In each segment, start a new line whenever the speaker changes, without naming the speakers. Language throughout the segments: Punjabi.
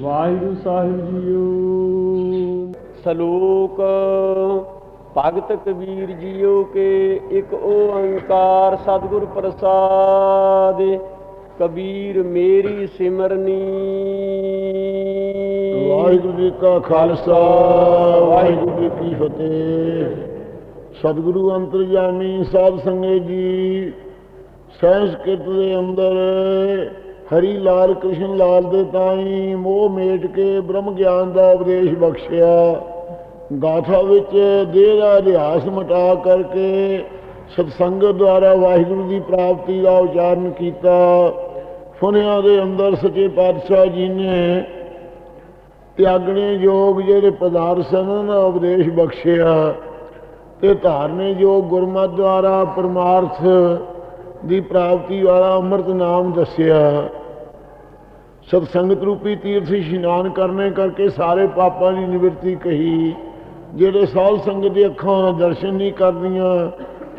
ਵਾਹਿਗੁਰੂ ਸਾਹਿਬ ਜੀਓ।
ਸ਼ਲੋਕ ਭਗਤ ਕਬੀਰ ਜੀਓ ਕੇ ਇੱਕ ਓੰਕਾਰ ਸਤਿਗੁਰ ਪ੍ਰਸਾਦ ਕਬੀਰ ਮੇਰੀ ਸਿਮਰਨੀ।
ਵਾਹਿਗੁਰੂ ਜੀ ਕਾ ਖਾਲਸਾ ਵਾਹਿਗੁਰੂ ਜੀ ਕੀ ਫਤਿਹ। ਸਤਿਗੁਰੂ ਅੰਤਰਜਾਮੀ ਸਾਧ ਸੰਗਤ ਜੀ ਸੰਸਕ੍ਰਿਤ ਦੇ ਅੰਦਰ ਹਰੀ ਲਾਲ ਕ੍ਰਿਸ਼ਨ ਲਾਲ ਦੇ ਤਾਈ, ਮੋਹ ਮੇਟ ਕੇ ਬ੍ਰਹਮ ਗਿਆਨ ਦਾ ਉਪਦੇਸ਼ ਬਖਸ਼ਿਆ। ਗਾਥਾ ਵਿੱਚ ਦੇਹ ਦਾ ਇਤਿਹਾਸ ਮਿਟਾ ਕਰਕੇ ਸਤਸੰਗ ਦੁਆਰਾ ਵਾਹਿਗੁਰੂ ਦੀ ਪ੍ਰਾਪਤੀ ਦਾ ਉਚਾਰਨ ਕੀਤਾ। ਫੁਨਿਆਂ ਦੇ ਅੰਦਰ ਸੱਚੇ ਪਾਤਸ਼ਾਹ ਜੀ ਨੇ ਤਿਆਗਣੇ ਯੋਗ ਜਿਹੜੇ ਪਦਾਰਥ ਸਨ, ਉਹਨਾਂ ਦਾ ਉਪਦੇਸ਼ ਬਖਸ਼ਿਆ ਤੇ ਧਾਰਨੇ ਯੋਗ ਗੁਰਮਤਿ ਦੁਆਰਾ ਪਰਮਾਰਥ ਦੀ ਪ੍ਰਾਪਤੀ ਵਾਲਾ ਅੰਮ੍ਰਿਤ ਨਾਮ ਦੱਸਿਆ। ਸਤਸੰਗਤ ਰੂਪੀ ਤੀਰਥ ਇਸ਼ਨਾਨ ਕਰਨੇ ਕਰਕੇ ਸਾਰੇ ਪਾਪਾਂ ਦੀ ਨਿਵਰਤੀ ਕਹੀ। ਜਿਹੜੇ ਸਾਧ ਸੰਗਤ ਦੀ ਅੱਖਾਂ ਦਰਸ਼ਨ ਨਹੀਂ ਕਰਦੀਆਂ,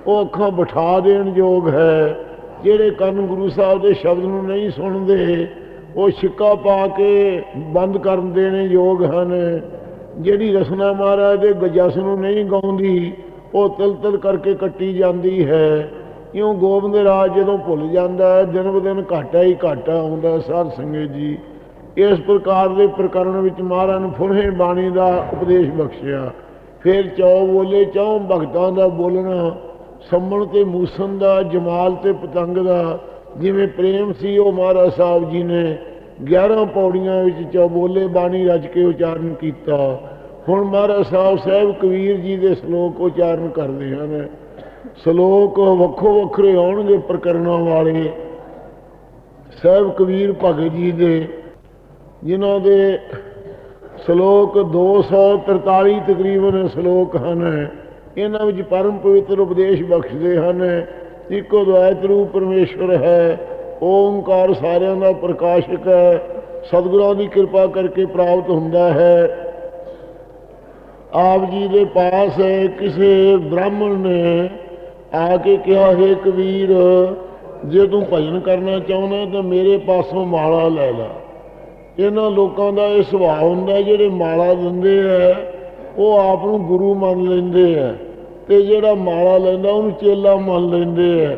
ਉਹ ਅੱਖਾਂ ਬਿਠਾ ਦੇਣ ਯੋਗ ਹੈ। ਜਿਹੜੇ ਕੰਨ ਗੁਰੂ ਸਾਹਿਬ ਦੇ ਸ਼ਬਦ ਨੂੰ ਨਹੀਂ ਸੁਣਦੇ, ਉਹ ਛਿੱਕਾ ਪਾ ਕੇ ਬੰਦ ਕਰਨ ਦੇਣੇ ਯੋਗ ਹਨ। ਜਿਹੜੀ ਰਸਨਾ ਮਹਾਰਾਜ ਦੇ ਗਜਸ ਨੂੰ ਨਹੀਂ ਗਾਉਂਦੀ, ਉਹ ਤਿਲ ਤਿਲ ਕਰਕੇ ਕੱਟੀ ਜਾਂਦੀ ਹੈ। ਕਿਉਂ ਗੋਬਿੰਦ ਰਾਜ ਜਦੋਂ ਭੁੱਲ ਜਾਂਦਾ ਹੈ ਦਿਨ ਬ ਦਿਨ ਘਾਟਾ ਹੀ ਘਾਟਾ ਆਉਂਦਾ ਹੈ ਸਾਧ ਸੰਗਤ ਜੀ। ਇਸ ਪ੍ਰਕਾਰ ਦੇ ਪ੍ਰਕਰਣ ਵਿੱਚ ਮਹਾਰਾਜ ਨੇ ਫੁਰਹੇ ਬਾਣੀ ਦਾ ਉਪਦੇਸ਼ ਬਖਸ਼ਿਆ। ਫਿਰ ਚੌ ਬੋਲੇ, ਚੌ ਭਗਤਾਂ ਦਾ ਬੋਲਣਾ, ਸੰਮਣ ਤੇ ਮੂਸਨ ਦਾ, ਜਮਾਲ ਤੇ ਪਤੰਗ ਦਾ, ਜਿਵੇਂ ਪ੍ਰੇਮ ਸੀ ਉਹ ਮਹਾਰਾਜ ਸਾਹਿਬ ਜੀ ਨੇ 11 ਪੌੜੀਆਂ ਵਿੱਚ ਚੌ ਬੋਲੇ ਬਾਣੀ ਰਚ ਕੇ ਉਚਾਰਨ ਕੀਤਾ। ਹੁਣ ਮਹਾਰਾਜ ਸਾਹਿਬ ਸਾਹਿਬ ਕਬੀਰ ਜੀ ਦੇ ਸ਼ਲੋਕ ਉਚਾਰਨ ਕਰਦੇ ਹਨ। ਸ਼ਲੋਕ ਵੱਖੋ ਵੱਖਰੇ ਆਉਣਗੇ ਪ੍ਰਕਰਣਾਂ ਵਾਲੇ। ਸਾਹਿਬ ਕਬੀਰ ਭਗਤ ਜੀ ਦੇ, ਜਿਨ੍ਹਾਂ ਦੇ ਸ਼ਲੋਕ 243 ਤਕਰੀਬਨ ਸ਼ਲੋਕ ਹਨ। ਇਹਨਾਂ ਵਿੱਚ ਪਰਮ ਪਵਿੱਤਰ ਉਪਦੇਸ਼ ਬਖਸ਼ਦੇ ਹਨ। ਇੱਕੋ ਦ્વੈਤ ਰੂਪ ਪਰਮੇਸ਼ਵਰ ਹੈ। ਓੰਕਾਰ ਸਾਰਿਆਂ ਦਾ ਪ੍ਰਕਾਸ਼ਕ ਹੈ। ਸਤਿਗੁਰਾਂ ਦੀ ਕਿਰਪਾ ਕਰਕੇ ਪ੍ਰਾਪਤ ਹੁੰਦਾ ਹੈ। ਆਪ ਜੀ ਦੇ ਪਾਸ ਕਿਸੇ ਬ੍ਰਾਹਮਣ ਨੇ ਆ ਕੇ ਕਿਹਾ, ਹੈ ਕਬੀਰ, ਜੇ ਤੂੰ ਭਜਨ ਕਰਨਾ ਚਾਹੁੰਦਾ ਤਾਂ ਮੇਰੇ ਪਾਸੋਂ ਮਾਲਾ ਲੈ ਲੈ। ਇਹਨਾਂ ਲੋਕਾਂ ਦਾ ਇਹ ਸੁਭਾਅ ਹੁੰਦਾ ਜਿਹੜੇ ਮਾਲਾ ਦਿੰਦੇ ਆ ਉਹ ਆਪ ਨੂੰ ਗੁਰੂ ਮੰਨ ਲੈਂਦੇ ਆ ਤੇ ਜਿਹੜਾ ਮਾਲਾ ਲੈਂਦਾ, ਉਹਨੂੰ ਚੇਲਾ ਮੰਨ ਲੈਂਦੇ ਆ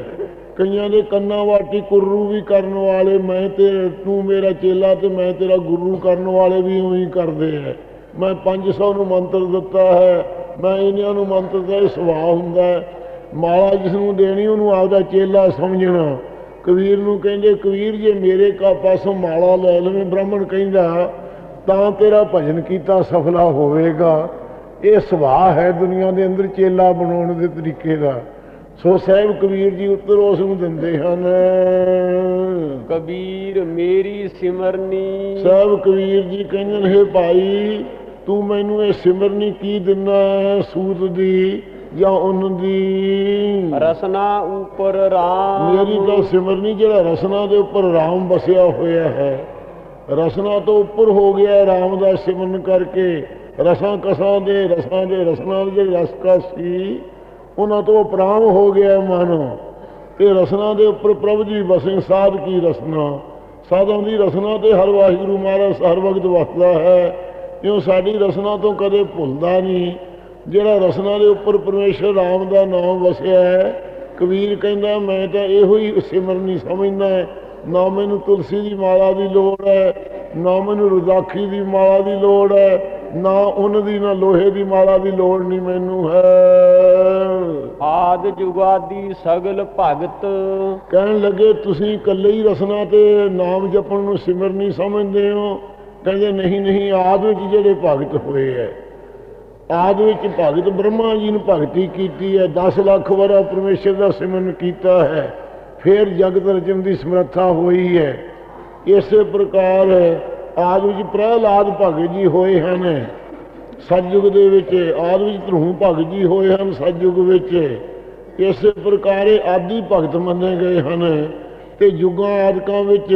ਕਈਆਂ ਦੇ ਕੰਨਾਂ ਵਾਟੀ ਕੁਰੂ ਵੀ ਕਰਨ ਵਾਲੇ, ਮੈਂ ਤੇ ਤੂੰ ਮੇਰਾ ਚੇਲਾ ਤੇ ਮੈਂ ਤੇਰਾ ਗੁਰੂ ਕਰਨ ਵਾਲੇ ਵੀ ਉਹੀ ਕਰਦੇ ਆ ਮੈਂ 500 ਨੂੰ ਮੰਤਰ ਦਿੱਤਾ ਹੈ, ਮੈਂ ਇਹਨਾਂ ਨੂੰ ਮੰਤਰ ਦਾ ਇਹ ਸੁਭਾਅ ਹੁੰਦਾ ਹੈ। ਮਾਲਾ ਜਿਸ ਨੂੰ ਦੇਣੀ ਉਹਨੂੰ ਆਪਦਾ ਚੇਲਾ ਸਮਝਣਾ। ਕਬੀਰ ਨੂੰ ਕਹਿੰਦੇ ਕਬੀਰ ਜੇ ਮੇਰੇ ਕਾ ਪਾਸੋਂ ਮਾਲਾ ਲੈ ਲਵੇਂ ਬ੍ਰਾਹਮਣ ਕਹਿੰਦਾ ਤਾਂ ਤੇਰਾ ਭਜਨ ਕੀਤਾ ਸਫਲਾ ਹੋਵੇਗਾ। ਇਹ ਸੁਭਾਅ ਹੈ ਦੁਨੀਆ ਦੇ ਅੰਦਰ ਚੇਲਾ ਬਣਾਉਣ ਦੇ ਤਰੀਕੇ ਦਾ। ਸੋ ਸਾਹਿਬ ਕਬੀਰ ਜੀ ਉੱਤਰ ਉਸ ਨੂੰ ਦਿੰਦੇ ਹਨ।
ਕਬੀਰ ਮੇਰੀ ਸਿਮਰਨੀ।
ਸਾਹਿਬ ਕਬੀਰ ਜੀ ਕਹਿੰਦੇ ਨੇ "ਹੇ ਭਾਈ ਤੂੰ ਮੈਨੂੰ ਇਹ ਸਿਮਰਨੀ ਕੀ ਦਿੰਨਾ ਸੂਤ ਦੀ? ਜਾਂ ਉਨ ਦੀ
ਰਸਨਾ ਉਪਰ ਰਾਮ।
ਮੇਰੀ ਤਾਂ ਸਿਮਰਨੀ ਜਿਹੜਾ ਰਸਨਾ ਦੇ ਉੱਪਰ ਰਾਮ ਵਸਿਆ ਹੋਇਆ ਹੈ। ਰਸਨਾ ਤੋਂ ਉੱਪਰ ਹੋ ਗਿਆ ਰਾਮ ਦਾ ਸਿਮਰਨ ਕਰਕੇ ਰਸਾਂ ਕਸਾਂ ਦੇ ਰਸਾਂ ਦੇ ਰਸਨਾ ਦੇ ਰਸਕਾ ਸੀ ਉਹਨਾਂ ਤੋਂ ਉਪਰਾਮ ਹੋ ਗਿਆ ਮਨ। ਤੇ ਰਸਨਾ ਦੇ ਉੱਪਰ ਪ੍ਰਭੂ ਜੀ ਵਸੇ ਸਾਧ ਕੀ ਰਸਨਾ। ਸਾਧਾਂ ਦੀ ਰਸਨਾ ਤੇ ਹਰ ਵਾਹਿਗੁਰੂ ਮਹਾਰਾਜ ਹਰ ਵਕਤ ਵਸਦਾ ਹੈ। ਕਿਉਂ ਸਾਡੀ ਰਸਨਾ ਤੋਂ ਕਦੇ ਭੁੱਲਦਾ ਨਹੀਂ? ਜਿਹੜਾ ਰਸਨਾ ਦੇ ਉੱਪਰ ਪਰਮੇਸ਼ਰ ਰਾਮ ਦਾ ਨਾਮ ਵਸਿਆ ਹੈ ਕਬੀਰ ਕਹਿੰਦਾ ਮੈਂ ਤਾਂ ਇਹੋ ਹੀ ਸਿਮਰਨੀ ਸਮਝਦਾ ਹੈ। ਨਾ ਮੈਨੂੰ ਤੁਲਸੀ ਦੀ ਮਾਲਾ ਦੀ ਲੋੜ ਹੈ ਨਾ ਮੈਨੂੰ ਰੁਦਾਖੀ ਦੀ ਮਾਲਾ ਦੀ ਲੋੜ ਹੈ ਨਾ ਉਹਨਾਂ ਦੀ ਨਾ ਲੋਹੇ ਦੀ ਮਾਲਾ ਦੀ ਲੋੜ ਨਹੀਂ ਮੈਨੂੰ ਹੈ।
ਆਦ ਜੁਗਾਦੀ ਸਗਲ ਭਗਤ।
ਕਹਿਣ ਲੱਗੇ ਤੁਸੀਂ ਇਕੱਲੇ ਹੀ ਰਸਨਾ ਤੇ ਨਾਮ ਜਪਣ ਨੂੰ ਸਿਮਰਨੀ ਸਮਝਦੇ ਹੋ? ਕਹਿੰਦੇ ਨਹੀਂ ਨਹੀਂ ਆਦ ਵਿੱਚ ਜਿਹੜੇ ਭਗਤ ਹੋਏ ਹੈ ਆਦ ਵਿੱਚ ਭਗਤ ਬ੍ਰਹਮਾ ਜੀ ਨੂੰ ਭਗਤੀ ਕੀਤੀ ਹੈ 10 ਲੱਖ ਵਾਰ ਪਰਮੇਸ਼ਰ ਦਾ ਸਿਮਰਨ ਕੀਤਾ ਹੈ, ਫਿਰ ਜਗਤ ਰਚਨ ਦੀ ਸਮਰੱਥਾ ਹੋਈ ਹੈ। ਇਸੇ ਪ੍ਰਕਾਰ ਆਦ ਵਿੱਚ ਪ੍ਰਹਿਲਾਦ ਭਗਤ ਜੀ ਹੋਏ ਹਨ। ਸਤਯੁਗ ਦੇ ਵਿੱਚ ਆਦ ਵਿੱਚ ਧਰੂ ਭਗਤ ਜੀ ਹੋਏ ਹਨ। ਸਤਯੁਗ ਵਿੱਚ ਇਸੇ ਪ੍ਰਕਾਰ ਇਹ ਆਦੀ ਭਗਤ ਮੰਨੇ ਗਏ ਹਨ ਤੇ ਯੁਗਾਂ ਆਦਿਕਾਂ ਵਿੱਚ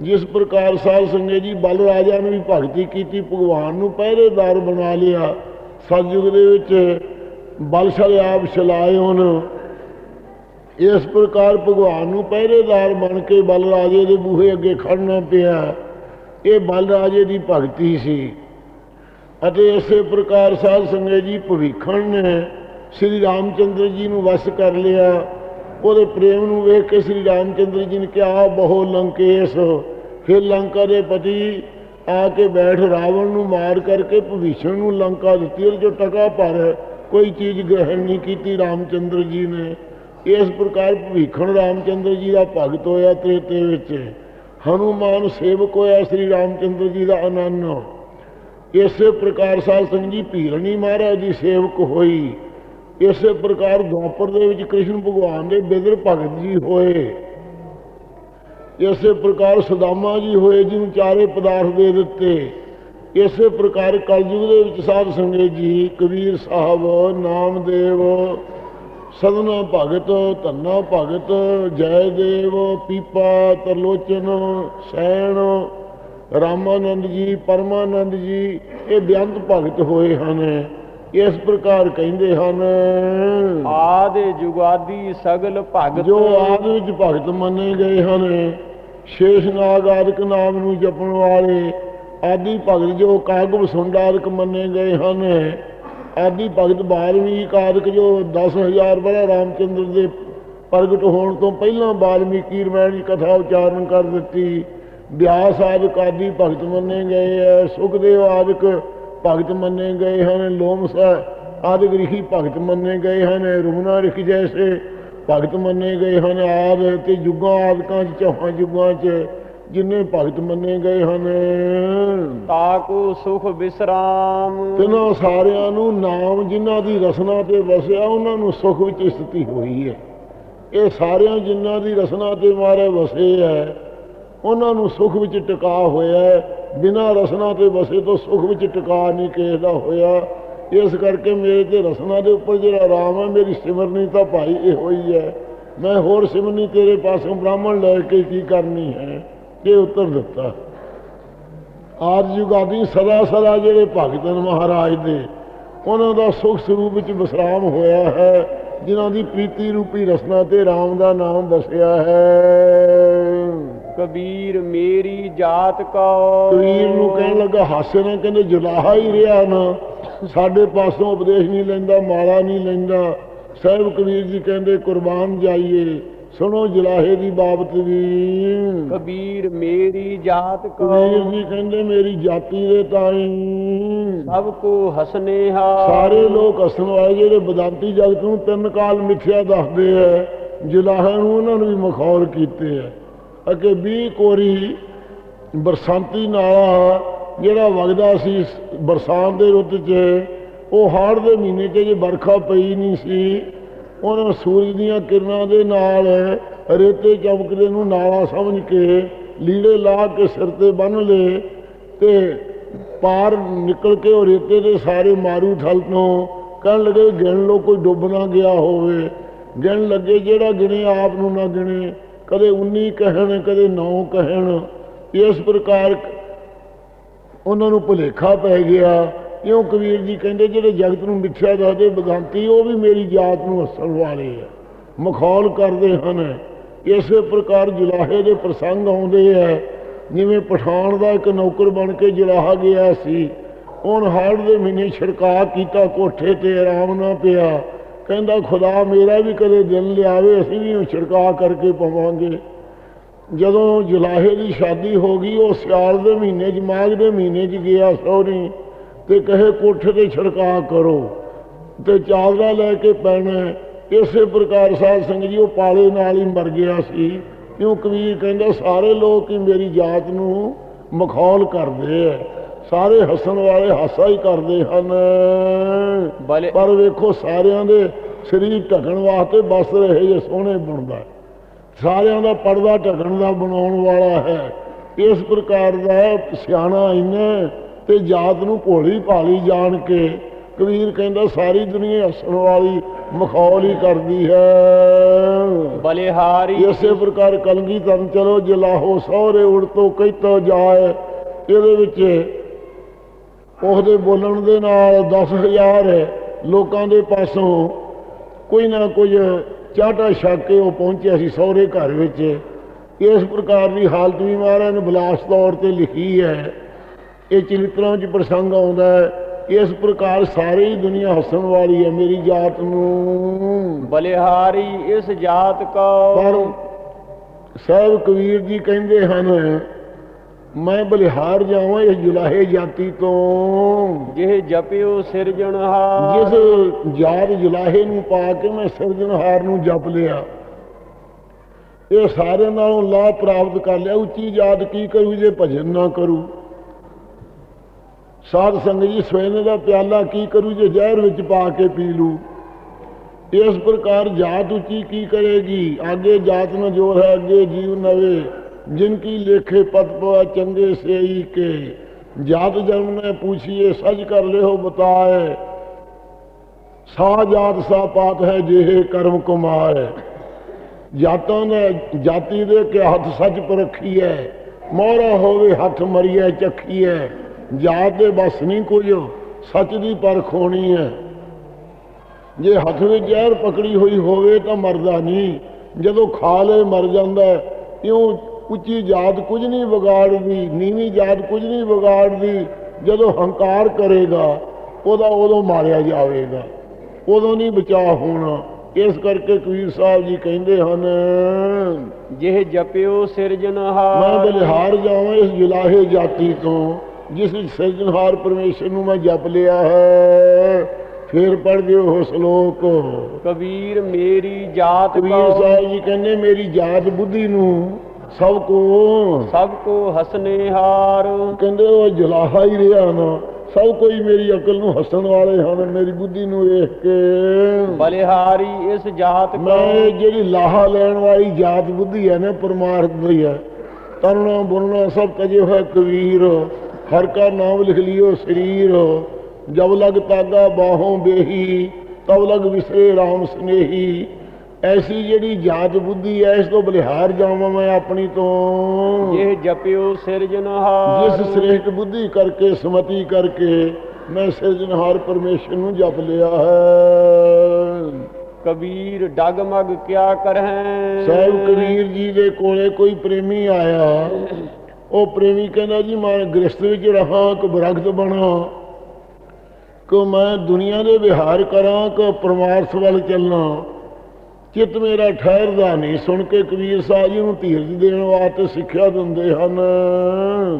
ਜਿਸ ਪ੍ਰਕਾਰ ਸਾਧ ਸੰਗਤ ਜੀ ਬਲ ਰਾਜਾ ਨੇ ਵੀ ਭਗਤੀ ਕੀਤੀ, ਭਗਵਾਨ ਨੂੰ ਪਹਿਰੇਦਾਰ ਬਣਾ ਲਿਆ ਸਤਯੁਗ ਦੇ ਵਿੱਚ ਬਲਸ਼ਾਲੀ ਆਪ ਚਲਾਏ ਹੋਣ। ਇਸ ਪ੍ਰਕਾਰ ਭਗਵਾਨ ਨੂੰ ਪਹਿਰੇਦਾਰ ਬਣ ਕੇ ਬਲ ਰਾਜੇ ਦੇ ਬੂਹੇ ਅੱਗੇ ਖੜਨਾ ਪਿਆ। ਇਹ ਬਲ ਰਾਜੇ ਦੀ ਭਗਤੀ ਸੀ। ਅਤੇ ਇਸੇ ਪ੍ਰਕਾਰ ਸਾਧ ਸੰਗਤ ਜੀ ਭਵਿੱਖਣ ਨੇ ਸ੍ਰੀ ਰਾਮਚੰਦਰ ਜੀ ਨੂੰ ਵਸ ਕਰ ਲਿਆ। ਉਹਦੇ ਪ੍ਰੇਮ ਨੂੰ ਵੇਖ ਕੇ ਸ੍ਰੀ ਰਾਮਚੰਦਰ ਜੀ ਨੇ ਕਿਹਾ ਬਹੁ ਲੰਕੇਸ਼, ਫਿਰ ਲੰਕਾ ਦੇ ਪਤੀ ਆ ਕੇ ਬੈਠ ਰਾਵਣ ਨੂੰ ਮਾਰ ਕਰਕੇ ਭਵਿਸ਼ਣ ਨੂੰ ਲੰਕਾ ਦਿੱਤੀ ਉਹਦੇ ਜੋ ਟਕਾ ਭਰ ਕੋਈ ਚੀਜ਼ ਗ੍ਰਹਿਣ ਨਹੀਂ ਕੀਤੀ ਰਾਮਚੰਦਰ ਜੀ ਨੇ। ਇਸ ਪ੍ਰਕਾਰ ਭਵਿੱਖਣ ਰਾਮਚੰਦਰ ਜੀ ਦਾ ਭਗਤ ਹੋਇਆ ਤ੍ਰੇਤੇ ਵਿੱਚ। ਹਨੂਮਾਨ ਸੇਵਕ ਹੋਇਆ ਸ੍ਰੀ ਰਾਮਚੰਦਰ ਜੀ ਦਾ ਅਨੰਨ। ਇਸੇ ਪ੍ਰਕਾਰ ਸਾਧ ਸੰਗਤ ਜੀ ਭੀਰਣੀ ਮਹਾਰਾਜ ਦੀ ਸੇਵਕ ਹੋਈ। ਇਸੇ ਪ੍ਰਕਾਰ ਦੁਆਪਰ ਦੇ ਵਿੱਚ ਕ੍ਰਿਸ਼ਨ ਭਗਵਾਨ ਦੇ ਬਿਦਰ ਭਗਤ ਜੀ ਹੋਏ। ਇਸੇ ਪ੍ਰਕਾਰ ਸੁਦਾਮਾ ਜੀ ਹੋਏ ਜਿਹਨੂੰ ਚਾਰੇ ਪਦਾਰਥ ਦੇ ਦਿੱਤੇ ਇਸੇ ਪ੍ਰਕਾਰ ਕਲਯੁਗ ਦੇ ਵਿੱਚ ਸਾਧ ਸੰਗਤ ਜੀ ਕਬੀਰ ਸਾਹਿਬ ਨਾਮਦੇਵ ਸਦਨਾ ਭਗਤ ਧੰਨਾ ਭਗਤ ਜੈਦੇਵ ਪੀਪਾ ਤਰਲੋਚਨ ਸੈਣ ਰਾਮਾਨੰਦ ਜੀ ਪਰਮਾਨੰਦ ਜੀ ਇਹ ਬੇਅੰਤ ਭਗਤ ਹੋਏ ਹਨ। ਇਸ ਪ੍ਰਕਾਰ ਕਹਿੰਦੇ ਹਨ
ਆਦ ਜੁਗਾਦੀ ਸਗਲ ਭਗਤ।
ਜੋ ਆਦ ਵਿੱਚ ਭਗਤ ਮੰਨੇ ਗਏ ਹਨ। ਸ਼ੇਸ਼ ਨਾਗ ਆਦਿਕ ਨਾਮ ਨੂੰ ਜਪਣ ਵਾਲੇ ਆਦਿ ਭਗਤ ਜੋ ਕਾਗਵ ਸੁੰਡਾਦਿਕ ਮੰਨੇ ਗਏ ਹਨ। ਆਦਿ ਭਗਤ ਬਾਲਮੀਕ ਆਦਿਕ ਜੋ 10000 ਬੜਾ ਰਾਮਚੰਦਰ ਦੇ ਪ੍ਰਗਟ ਹੋਣ ਤੋਂ ਪਹਿਲਾਂ ਬਾਲਮੀਕੀ ਰਮਾਇਣ ਦੀ ਕਥਾ ਉਚਾਰਨ ਕਰ ਦਿੱਤੀ। ਵਿਆਸ ਆਦਿਕ ਆਦਿ ਭਗਤ ਮੰਨੇ ਗਏ ਹੈ। ਸੁਖਦੇਵ ਆਦਿਕ ਭਗਤ ਮੰਨੇ ਗਏ ਹਨ। ਲੋਮਸਾ ਆਦਿਕ ਰਿਖੀ ਭਗਤ ਮੰਨੇ ਗਏ ਹਨ। ਰੁਮਨਾ ਰਿਖੀ ਜੈਸੇ ਭਗਤ ਮੰਨੇ ਗਏ ਹਨ ਆਦ ਤੇ ਯੁੱਗਾਂ ਆਦਿਕਾਂ ਚ ਚੌਹਾਂ ਯੁੱਗਾਂ ਚ ਜਿੰਨੇ ਭਗਤ ਮੰਨੇ ਗਏ ਹਨ।
ਤਾਕੂ ਸੁਖ ਵਿਸਰਾਮ
ਤਿਨਾਂ ਸਾਰਿਆਂ ਨੂੰ ਨਾਮ ਜਿਨ੍ਹਾਂ ਦੀ ਰਸਨਾ ਤੇ ਵਸਿਆ ਉਹਨਾਂ ਨੂੰ ਸੁਖ ਵਿੱਚ ਸਥਿਤੀ ਹੋਈ ਹੈ। ਇਹ ਸਾਰਿਆਂ ਜਿਨ੍ਹਾਂ ਦੀ ਰਸਨਾ ਤੇ ਮਾਰੇ ਵਸੇ ਹੈ ਉਹਨਾਂ ਨੂੰ ਸੁਖ ਵਿੱਚ ਟਿਕਾ ਹੋਇਆ ਹੈ। ਬਿਨਾਂ ਰਸਨਾ ਤੇ ਵਸੇ ਤੋਂ ਸੁਖ ਵਿੱਚ ਟਿਕਾ ਨਹੀਂ ਕਿਸੇ ਦਾ ਹੋਇਆ। ਇਸ ਕਰਕੇ ਮੇਰੇ ਤੇ ਰਸਨਾ ਦੇ ਉੱਪਰ ਜਿਹੜਾ ਆਰਾਮ ਹੈ ਮੇਰੀ ਸਿਮਰਨੀ ਤਾਂ ਭਾਈ ਇਹੋ ਹੀ ਹੈ। ਮੈਂ ਹੋਰ ਸਿਮਰਨੀ ਤੇਰੇ ਪਾਸੋਂ ਬ੍ਰਾਹਮਣ ਲੈ ਕੇ ਕੀ ਕਰਨੀ ਹੈ? ਇਹ ਉੱਤਰ ਦਿੱਤਾ। ਆਦ ਜੁਗਾਦੀ ਸਦਾ ਸਦਾ ਜਿਹੜੇ ਭਗਤ ਹਨ ਮਹਾਰਾਜ ਦੇ ਉਹਨਾਂ ਦਾ ਸੁਖ ਸਰੂਪ ਵਿੱਚ ਵਿਸਰਾਮ ਹੋਇਆ ਹੈ ਜਿਨ੍ਹਾਂ ਦੀ ਪ੍ਰੀਤੀ ਰੂਪੀ ਰਸਨਾ ਤੇ RAM ਦਾ ਨਾਮ ਵਸਿਆ ਹੈ।
ਕਬੀਰ ਮੇਰੀ ਜਾਤ ਕੋ।
ਕਬੀਰ ਨੂੰ ਕਹਿਣ ਲੱਗਾ ਹਾਸੇ ਨਾਲ ਕਹਿੰਦੇ ਜੁਲਾਹਾ ਹੀ ਰਿਹਾ ਨਾ। ਸਾਡੇ ਪਾਸੋਂ ਉਪਦੇਸ਼ ਨਹੀਂ ਲੈਂਦਾ ਮਾਲਾ ਨਹੀਂ ਲੈਂਦਾ। ਸਾਹਿਬ ਕਬੀਰ ਜੀ ਕਹਿੰਦੇ ਕੁਰਬਾਨ ਜਾਈਏ। ਸੁਣੋ ਜੁਲਾਹੇ ਦੀ ਬਾਬਤ ਵੀ।
ਕਬੀਰ ਮੇਰੀ ਜਾਤ ਕੋ
ਕਬੀਰ ਜੀ ਕਹਿੰਦੇ ਮੇਰੀ ਜਾਤੀ ਦੇ ਤਾਈ।
ਸਭ ਕੋ ਹਸਨੇਹਾ
ਸਾਰੇ ਲੋਕ ਹੱਸਣ ਵਾਲੇ ਜਿਹੜੇ ਬਦਾਂਤੀ ਜਗਤ ਨੂੰ ਤਿੰਨ ਕਾਲ ਮਿੱਥਿਆ ਦੱਸਦੇ ਐ ਜੁਲਾਹਾਂ ਨੂੰ ਉਹਨਾਂ ਨੂੰ ਵੀ ਮਖੌਲ ਕੀਤੇ ਐ। ਅਕੇ 20 ਕੋਰੀ ਬਰਸਾਂਤੀ ਨਾਲਾ ਜਿਹੜਾ ਵਗਦਾ ਸੀ ਬਰਸਾਤ ਦੇ ਰੁੱਤ 'ਚ, ਉਹ ਹਾੜ ਦੇ ਮਹੀਨੇ 'ਚ ਜੇ ਵਰਖਾ ਪਈ ਨਹੀਂ ਸੀ। ਉਹਨਾਂ ਸੂਰਜ ਦੀਆਂ ਕਿਰਨਾਂ ਦੇ ਨਾਲ ਰੇਤੇ ਚਮਕਦੇ ਨੂੰ ਨਾਲਾ ਸਮਝ ਕੇ ਲੀੜੇ ਲਾ ਕੇ ਸਿਰ ਤੇ ਬੰਨ ਲਏ ਤੇ ਪਾਰ ਨਿਕਲ ਕੇ ਉਹ ਰੇਤੇ ਦੇ ਸਾਰੇ ਮਾਰੂ ਥਲ ਤੋਂ ਕਹਿਣ ਲੱਗੇ, ਗਿਣ ਲੋ ਕੋਈ ਡੁੱਬ ਨਾ ਗਿਆ ਹੋਵੇ। ਗਿਣ ਲੱਗੇ, ਜਿਹੜਾ ਗਿਣੇ, ਆਪ ਨੂੰ ਨਾ ਗਿਣੇ। ਕਦੇ 19 ਕਹਿਣ, ਕਦੇ 9 ਕਹਿਣ। ਇਸ ਪ੍ਰਕਾਰ ਉਹਨਾਂ ਨੂੰ ਭੁਲੇਖਾ ਪੈ ਗਿਆ। ਕਿਉਂ ਕਬੀਰ ਜੀ ਕਹਿੰਦੇ, ਜਿਹੜੇ ਜਗਤ ਨੂੰ ਮਿੱਥਿਆ ਦੱਸਦੇ ਬਗੰਤੀ ਉਹ ਵੀ ਮੇਰੀ ਜਾਤ ਨੂੰ ਅਸਲ ਵਾਲੇ ਆ। ਮਖੌਲ ਕਰਦੇ ਹਨ। ਇਸੇ ਪ੍ਰਕਾਰ ਜੁਲਾਹੇ ਦੇ ਪ੍ਰਸੰਗ ਆਉਂਦੇ ਆ। ਜਿਵੇਂ ਪਠਾਨ ਦਾ ਇੱਕ ਨੌਕਰ ਬਣ ਕੇ ਜੁਲਾਹਾ ਗਿਆ ਸੀ। ਹੁਣ ਹਾੜ ਦੇ ਮਹੀਨੇ ਛਿੜਕਾ ਕੀਤਾ ਕੋਠੇ ਤੇ, ਆਰਾਮ ਨਾ ਪਿਆ। ਕਹਿੰਦਾ, ਖੁਦਾ ਮੇਰਾ ਵੀ ਕਦੇ ਦਿਨ ਲਿਆਵੇ, ਅਸੀਂ ਵੀ ਛਿੜਕਾ ਕਰਕੇ ਪਵਾਂਗੇ। ਜਦੋਂ ਜੁਲਾਹੇ ਦੀ ਸ਼ਾਦੀ ਹੋ ਗਈ ਉਹ ਸਿਆਲ ਦੇ ਮਹੀਨੇ 'ਚ ਮਾਘ ਦੇ ਮਹੀਨੇ 'ਚ ਗਿਆ ਸਹੁਰੀ ਤੇ ਕਹੇ ਕੋਠੇ ਤੇ ਛਿੜਕਾ ਕਰੋ। ਤੇ ਚਾਦਰਾ ਲੈ ਕੇ ਪੈਣਾ ਇਸੇ ਪ੍ਰਕਾਰ ਸਾਧ ਸੰਗਤ ਜੀ ਉਹ ਪਾਲੇ ਨਾਲ ਹੀ ਮਰ ਗਿਆ ਸੀ। ਕਿਉਂ ਕਬੀਰ ਕਹਿੰਦਾ ਸਾਰੇ ਲੋਕ ਹੀ ਮੇਰੀ ਜਾਤ ਨੂੰ ਮਖੌਲ ਕਰਦੇ ਐ। ਸਾਰੇ ਹੱਸਣ ਵਾਲੇ ਹਾਸਾ ਹੀ ਕਰਦੇ ਹਨ। ਪਰ ਵੇਖੋ ਸਾਰਿਆਂ ਦੇ ਸਰੀਰ ਢਕਣ ਵਾਸਤੇ ਬਸ ਰਹੇ ਜੇ ਸੋਹਣੇ ਬਣਦਾ ਹੈ। ਸਾਰਿਆਂ ਦਾ ਪਰਦਾ ਢਕਣ ਦਾ ਬਣਾਉਣ ਵਾਲਾ ਹੈ। ਇਸ ਪ੍ਰਕਾਰ ਦਾ ਸਿਆਣਾ ਇੰਨਾ ਤੇ ਜਾਤ ਨੂੰ ਭੋਲੀ ਭਾਲੀ ਜਾਣ ਕੇ ਕਬੀਰ ਕਹਿੰਦਾ ਸਾਰੀ ਦੁਨੀਆ ਹੱਸਣ ਵਾਲੀ ਮਖੌਲ ਹੀ ਕਰਦੀ ਹੈ।
ਬਲਿਹਾਰੀ।
ਇਸੇ ਪ੍ਰਕਾਰ ਕਲਗੀ ਤਨ ਚਲੋ ਜਲਾਹੋ ਸਹੁਰੇ ਉੜ ਤੋਂ ਕਹਿਤੋ ਜਾਏ ਇਹਦੇ ਵਿੱਚ ਉਹਦੇ ਬੋਲਣ ਦੇ ਨਾਲ 10000 ਲੋਕਾਂ ਦੇ ਪਾਸੋਂ ਕੋਈ ਨਾ ਕੁਝ ਚਾਟਾ ਛੱਕ ਕੇ ਉਹ ਪਹੁੰਚਿਆ ਸੀ ਸਹੁਰੇ ਘਰ ਵਿੱਚ। ਇਸ ਪ੍ਰਕਾਰ ਦੀ ਹਾਲਤ ਵੀ ਮਹਾਰਾਜ ਨੇ ਬਲਾਸ ਤੌਰ ਤੇ ਲਿਖੀ ਹੈ। ਇਹ ਚਰਿਤਰਾਂ 'ਚ ਪ੍ਰਸੰਗ ਆਉਂਦਾ ਹੈ ਇਸ ਪ੍ਰਕਾਰ ਸਾਰੀ ਦੁਨੀਆ ਹੱਸਣ ਵਾਲੀ ਹੈ ਮੇਰੀ ਜਾਤ ਨੂੰ।
ਬਲਿਹਾਰੀ ਇਸ ਜਾਤ
ਪਰ
ਕੋ
ਸਾਹਿਬ ਕਬੀਰ ਜੀ ਕਹਿੰਦੇ ਹਨ ਮੈਂ ਬਲਿਹਾਰ ਜਾਵਾਂ ਇਸ ਜੁਲਾਹੇ ਜਾਤੀ ਤੋਂ।
ਜਿਹ ਜਪਿਓ ਸਿਰਜਣਹਾਰ
ਜਿਸ ਜਾਤ ਜੁਲਾਹੇ ਨੂੰ ਪਾ ਕੇ ਮੈਂ ਸਿਰਜਣਹਾਰ ਨੂੰ ਜਪ ਲਿਆ। ਇਹ ਸਾਰਿਆਂ ਨਾਲੋਂ ਲਾਭ ਪ੍ਰਾਪਤ ਕਰ ਲਿਆ। ਉੱਚੀ ਜਾਤ ਕੀ ਕਰੂ ਜੇ ਭਜਨ ਨਾ ਕਰੂ? ਸਾਧ ਸੰਗਤ ਜੀ ਸਵੇਨੇ ਦਾ ਪਿਆਲਾ ਕੀ ਕਰੂ ਜੇ ਜ਼ਹਿਰ ਵਿੱਚ ਪਾ ਕੇ ਪੀ ਲੂ? ਇਸ ਪ੍ਰਕਾਰ ਜਾਤ ਉੱਚੀ ਕੀ ਕਰੇਗੀ? ਆਗੇ ਜਾਤ ਨ ਜੋਰ ਹੈ ਅੱਗੇ ਜੀਵ ਨਵੇ ਜਿਨ ਕੀ ਲੇਖੇ ਪਤ ਪਵਾ ਚੰਗੇ ਸੇਈ ਕੇ ਜਾਤ ਜਨਮ ਨੇ ਪੁੱਛੀਏ ਸਜ ਕਰ ਲਿਓ ਬਤਾਏ ਸਾ ਜਾਤ ਸਾ ਪਾਤ ਹੈ ਜਿਹੇ ਕਰਮ ਕੁਮਾਰ ਜਾਤਾਂ ਨੇ ਜਾਤੀ ਦੇ ਕੇ ਹੱਥ ਸੱਚ ਪਰਖੀ ਹੈ ਮੋਹਰਾ ਹੋਵੇ ਹੱਥ ਮਰੀਏ ਚੱਖੀ ਹੈ ਜਾਤ ਦੇ ਬਸ ਨਹੀਂ ਕੁਝ ਸੱਚ ਦੀ ਪਰਖ ਹੋਣੀ ਹੈ ਜੇ ਹੱਥ ਵਿੱਚ ਜ਼ਹਿਰ ਪਕੜੀ ਹੋਈ ਹੋਵੇ ਤਾਂ ਮਰਦਾ ਨਹੀਂ ਜਦੋਂ ਖਾ ਲੇ ਮਰ ਜਾਂਦਾ ਹੈ। ਇਉਂ ਉੱਚੀ ਜਾਤ ਕੁਝ ਨਹੀਂ ਵਿਗਾੜਦੀ ਨੀਵੀਂ ਜਾਤ ਕੁਝ ਨਹੀਂ ਵਿਗਾੜਦੀ। ਜਦੋਂ ਹੰਕਾਰ ਕਰੇਗਾ ਉਹਦਾ ਉਦੋਂ ਮਾਰਿਆ ਜਾਵੇਗਾ। ਉਦੋਂ ਨਹੀਂ ਬਚਾ ਹੋਣਾ। ਇਸ ਕਰਕੇ ਕਬੀਰ ਸਾਹਿਬ ਜੀ ਕਹਿੰਦੇ ਹਨ
ਜਿਹ ਜਪਿਓ
ਮੈਂ
ਸਿਰਜਣਹਾਰ
ਬਲਿਹਾਰ ਜਾਵਾਂ ਇਸ ਜੁਲਾਹੇ ਜਾਤੀ ਤੋਂ ਜਿਸ ਵਿੱਚ ਸਿਰਜਣਹਾਰ ਪਰਮੇਸ਼ਰ ਨੂੰ ਮੈਂ ਜਪ ਲਿਆ ਹੈ। ਫੇਰ ਪੜ ਦਿਓ ਉਹ ਸ਼ਲੋਕ।
ਕਬੀਰ ਮੇਰੀ ਜਾਤ
ਕਬੀਰ ਸਾਹਿਬ ਜੀ ਕਹਿੰਦੇ ਮੇਰੀ ਜਾਤ ਬੁੱਧੀ ਨੂੰ ਸਭ ਕੋ
ਸਭ ਕੋ ਹਸਨੇਹਾਰ
ਕਹਿੰਦੇ ਉਹ ਜਲਾਹਾ ਹੀ ਰਿਹਾ ਨਾ ਸਭ ਕੋਈ ਮੇਰੀ ਅਕਲ ਨੂੰ ਹੱਸਣ ਵਾਲੇ ਹਨ ਮੇਰੀ ਬੁੱਧੀ ਨੂੰ ਵੇਖ ਕੇ।
ਬਲਿਹਾਰੀ ਇਸ ਜਾਤ
ਮੈਂ
ਕੋ
ਜਿਹੜੀ ਲਾਹਾ ਲੈਣ ਵਾਲੀ ਜਾਤ ਬੁੱਧੀ ਹੈ ਨਾ ਪਰਮਾਰਥ ਦੀ ਹੈ ਤਰਨਾ ਬੁਰਨਾ ਸਭ ਕਜੇ ਹੋਏ ਕਬੀਰ ਹਰ ਕਾ ਨਾਮ ਲਿਖ ਲਿਓ ਸਰੀਰ ਜਬ ਲਗ ਤਾਗਾ ਬਾਹੋਂ ਬੇਹੀ ਤਬ ਲਗ ਵਿਸਰੇ RAM ਸਨੇਹੀ। ਐਸੀ ਜਿਹੜੀ ਜਾਤ ਬੁੱਧੀ ਐ ਇਸ ਤੋਂ ਬਲਿਹਾਰ ਜਾਵਾਂ ਮੈਂ ਆਪਣੀ ਤੋਂ।
ਜਿਹ ਜਪਿਓ ਸਿਰਜਣਹਾਰ
ਜਿਸ ਸ੍ਰੇਸ਼ਟ ਬੁੱਧੀ ਕਰਕੇ ਸਮਤੀ ਕਰਕੇ ਮੈਂ ਸਿਰਜਣਹਾਰ ਪਰਮੇਸ਼ਰ ਨੂੰ ਜਪ ਲਿਆ ਹੈ।
ਕਬੀਰ ਡਗਮਗ ਕਿਆ ਕਰਹਿ?
ਸਾਹਿਬ ਕਬੀਰ ਜੀ ਦੇ ਕੋਲੇ ਕੋਈ ਪ੍ਰੇਮੀ ਆਇਆ। ਉਹ ਪ੍ਰੇਮੀ ਕਹਿੰਦਾ ਜੀ ਮੈਂ ਗ੍ਰਸਤ ਵਿੱਚ ਰਹਾ ਕਿ ਬਰਖਤ ਬਣਾ। ਕਿ ਮੈਂ ਦੁਨੀਆ ਦੇ ਵਿਹਾਰ ਕਰਾਂ ਕਿ ਪਰਮਾਰਥ ਵੱਲ ਚੱਲਣਾ ਚਿੱਤ ਮੇਰਾ ਠਹਿਰਦਾ ਨਹੀਂ। ਸੁਣ ਕੇ ਕਬੀਰ ਸਾਹਿਬ ਜੀ ਨੂੰ ਧੀਰਜ ਦੇਣ ਵਾਸਤੇ ਸਿੱਖਿਆ ਦਿੰਦੇ ਹਨ।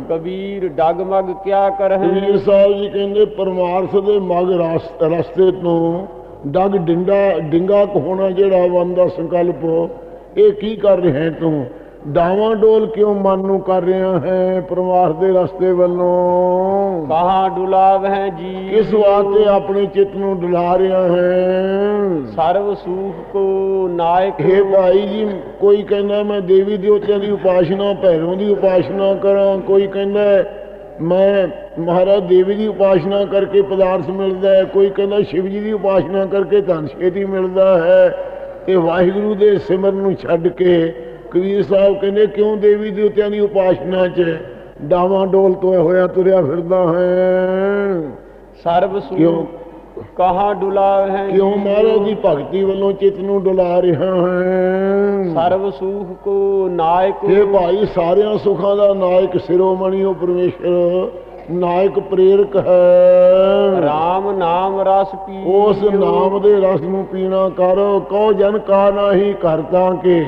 ਕਬੀਰ ਡਗਮਗ ਕਿਆ ਕਰਹਿ?
ਕਬੀਰ ਸਾਹਿਬ ਜੀ ਕਹਿੰਦੇ ਪਰਮਾਰਥ ਦੇ ਮਗ ਰਾਸ- ਰਸਤੇ ਤੋਂ ਡਗ ਡਿੰਡਾ ਡਿੰਗਾ ਕੁ ਹੋਣਾ ਜਿਹੜਾ ਮਨ ਦਾ ਸੰਕਲਪ ਇਹ ਕੀ ਕਰ ਰਿਹਾ ਤੂੰ? ਡਾਵਾਂ ਡੋਲ ਕਿਉਂ ਮਨ ਨੂੰ ਕਰ ਰਿਹਾ ਹੈ ਪਰਮਾਰਥ ਦੇ ਰਸਤੇ ਵੱਲੋਂ?
ਕਹਾਂ ਡੁਲਾਵ ਹੈ ਜੀ।
ਕਿਸ ਵਾਸਤੇ ਆਪਣੇ ਚਿੱਤ ਨੂੰ ਡੁਲਾ ਰਿਹਾ ਹੈ?
ਸਰਵ ਸੂਖ ਕੋ ਨਾਇਕ
ਇਹ ਭਾਈ ਜੀ ਕੋਈ ਕਹਿੰਦਾ ਮੈਂ ਦੇਵੀ ਦੇਵਤਿਆਂ ਦੀ ਉਪਾਸ਼ਨਾ ਭੈਰੋਂ ਦੀ ਉਪਾਸ਼ਨਾ ਕਰਾਂ ਕੋਈ ਕਹਿੰਦਾ ਹੈ, ਮੈਂ ਮਹਾਰਾਜ ਦੇਵੀ ਦੀ ਉਪਾਸ਼ਨਾ ਕਰਕੇ ਪਦਾਰਥ ਮਿਲਦਾ ਹੈ ਕੋਈ ਕਹਿੰਦਾ ਸ਼ਿਵ ਜੀ ਦੀ ਉਪਾਸ਼ਨਾ ਕਰਕੇ ਧਨ ਛੇਤੀ ਮਿਲਦਾ ਹੈ ਤੇ ਵਾਹਿਗੁਰੂ ਦੇ ਸਿਮਰਨ ਨੂੰ ਛੱਡ ਕੇ ਕਬੀਰ ਸਾਹਿਬ ਕਹਿੰਦੇ ਕਿਉਂ ਦੇਵੀ ਦੇਵਤਿਆਂ ਦੀ ਉਪਾਸ਼ਨਾ 'ਚ ਡਾਵਾਂ ਡੋਲ ਤੋਂ ਹੋਇਆ ਤੁਰਿਆ ਫਿਰਦਾ ਹੈ?
ਸਰਬ ਸੂਖ ਕਹਾਂ ਡੁਲਾਵ ਹੈ
ਕਿਉਂ। ਮਹਾਰਾਜ ਦੀ ਭਗਤੀ ਵੱਲੋਂ ਚਿੱਤ ਨੂੰ ਡੁਲਾ ਰਿਹਾ ਹੈ?
ਸਰਬ ਸੂਖ ਕੋ ਨਾਇਕ
ਇਹ ਭਾਈ ਸਾਰਿਆਂ ਸੁੱਖਾਂ ਦਾ ਨਾਇਕ ਸਿਰੋਮਣੀ ਉਹ ਪਰਮੇਸ਼ਰ ਨਾਇਕ ਪ੍ਰੇਰਕ ਹੈ।
RAM ਨਾਮ ਰਸ ਪੀ
ਉਸ ਨਾਮ ਦੇ ਰਸ ਨੂੰ ਪੀਣਾ ਕਰੋ ਕਹੋ ਜਨ ਕਾ ਨਾਹੀ ਕਰਤਾ ਕੇ।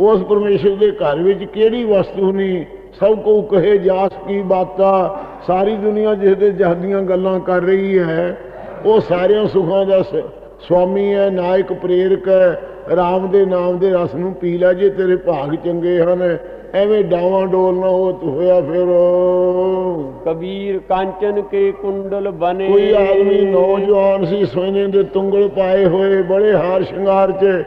ਉਸ ਪਰਮੇਸ਼ਰ ਦੇ ਘਰ ਵਿੱਚ ਕਿਹੜੀ ਵਸਤੂ ਨਹੀਂ ਸਭ ਕੋ ਕਹੇ ਜਾਸ ਕੀ ਬਾਤਾ। ਸਾਰੀ ਦੁਨੀਆ ਜਿਸ ਦੇ ਜਹਦੀਆਂ ਗੱਲਾਂ ਕਰ ਰਹੀ ਹੈ ਉਹ ਸਾਰਿਆਂ ਸੁੱਖਾਂ ਦਾ ਸ- ਸੁਆਮੀ ਹੈ ਨਾਇਕ ਪ੍ਰੇਰਕ ਹੈ। ਰਾਮ ਦੇ ਨਾਮ ਦੇ ਰਸ ਨੂੰ ਪੀ ਲੈ ਜੇ ਤੇਰੇ ਭਾਗ ਚੰਗੇ ਹਨ। ਐਵੇਂ ਡਾਵਾਂ ਡੋਲ ਨਾ ਹੋ ਤੂੰ ਹੋਇਆ ਫਿਰ।
ਕਬੀਰ ਕਾਂਚਨ ਕੇ ਕੁੰਡਲ ਬਨੇ।
ਕੋਈ ਆਦਮੀ ਨੌਜਵਾਨ ਸੀ ਸੋਨੇ ਦੇ ਤੁੰਗਲ ਪਾਏ ਹੋਏ ਬੜੇ ਹਾਰ ਸ਼ਿੰਗਾਰ 'ਚ।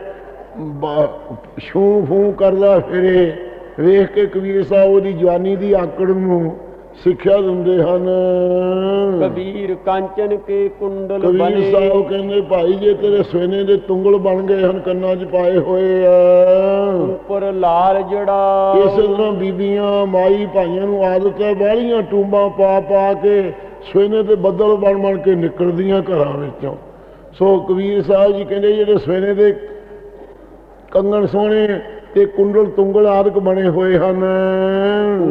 ਛੂ ਫੂ ਕਰਦਾ ਫਿਰੇ। ਵੇਖ ਕੇ ਕਬੀਰ ਸਾਹਿਬ ਉਹਦੀ ਜਵਾਨੀ ਦੀ ਆਕੜ ਨੂੰ ਸਿੱਖਿਆ ਦਿੰਦੇ ਹਨ।
ਕਬੀਰ ਕਾਂਚਨ ਕੇ ਕੁੰਡਲ
ਕਬੀਰ
ਬਨੇ
ਸਾਹਿਬ ਕਹਿੰਦੇ ਭਾਈ ਜੇ ਤੇਰੇ ਸੋਨੇ ਦੇ ਤੁੰਗਲ ਬਣ ਗਏ ਹਨ ਕੰਨਾਂ 'ਚ ਪਾਏ ਹੋਏ ਆ।
ਉੱਪਰ ਲਾਲ ਜੜਾ।
ਇਸੇ ਤਰ੍ਹਾਂ ਬੀਬੀਆਂ ਮਾਈ ਭਾਈਆਂ ਨੂੰ ਆਦਤ ਹੈ ਬਾਹਲੀਆਂ ਟੂੰਬਾਂ ਪਾ ਪਾ ਕੇ ਸਵੇਨੇ ਤੇ ਬੱਦਲ ਬਣ ਬਣ ਕੇ ਨਿਕਲਦੀਆਂ ਘਰਾਂ ਵਿੱਚੋਂ। ਸੋ ਕਬੀਰ ਸਾਹਿਬ ਜੀ ਕਹਿੰਦੇ ਜਿਹੜੇ ਸਵੇਨੇ ਦੇ ਕੰਗਣ ਸੋਹਣੇ ਤੇ ਕੁੰਡਲ ਤੁੰਗਲ ਆਦਿਕ ਬਣੇ ਹੋਏ ਹਨ।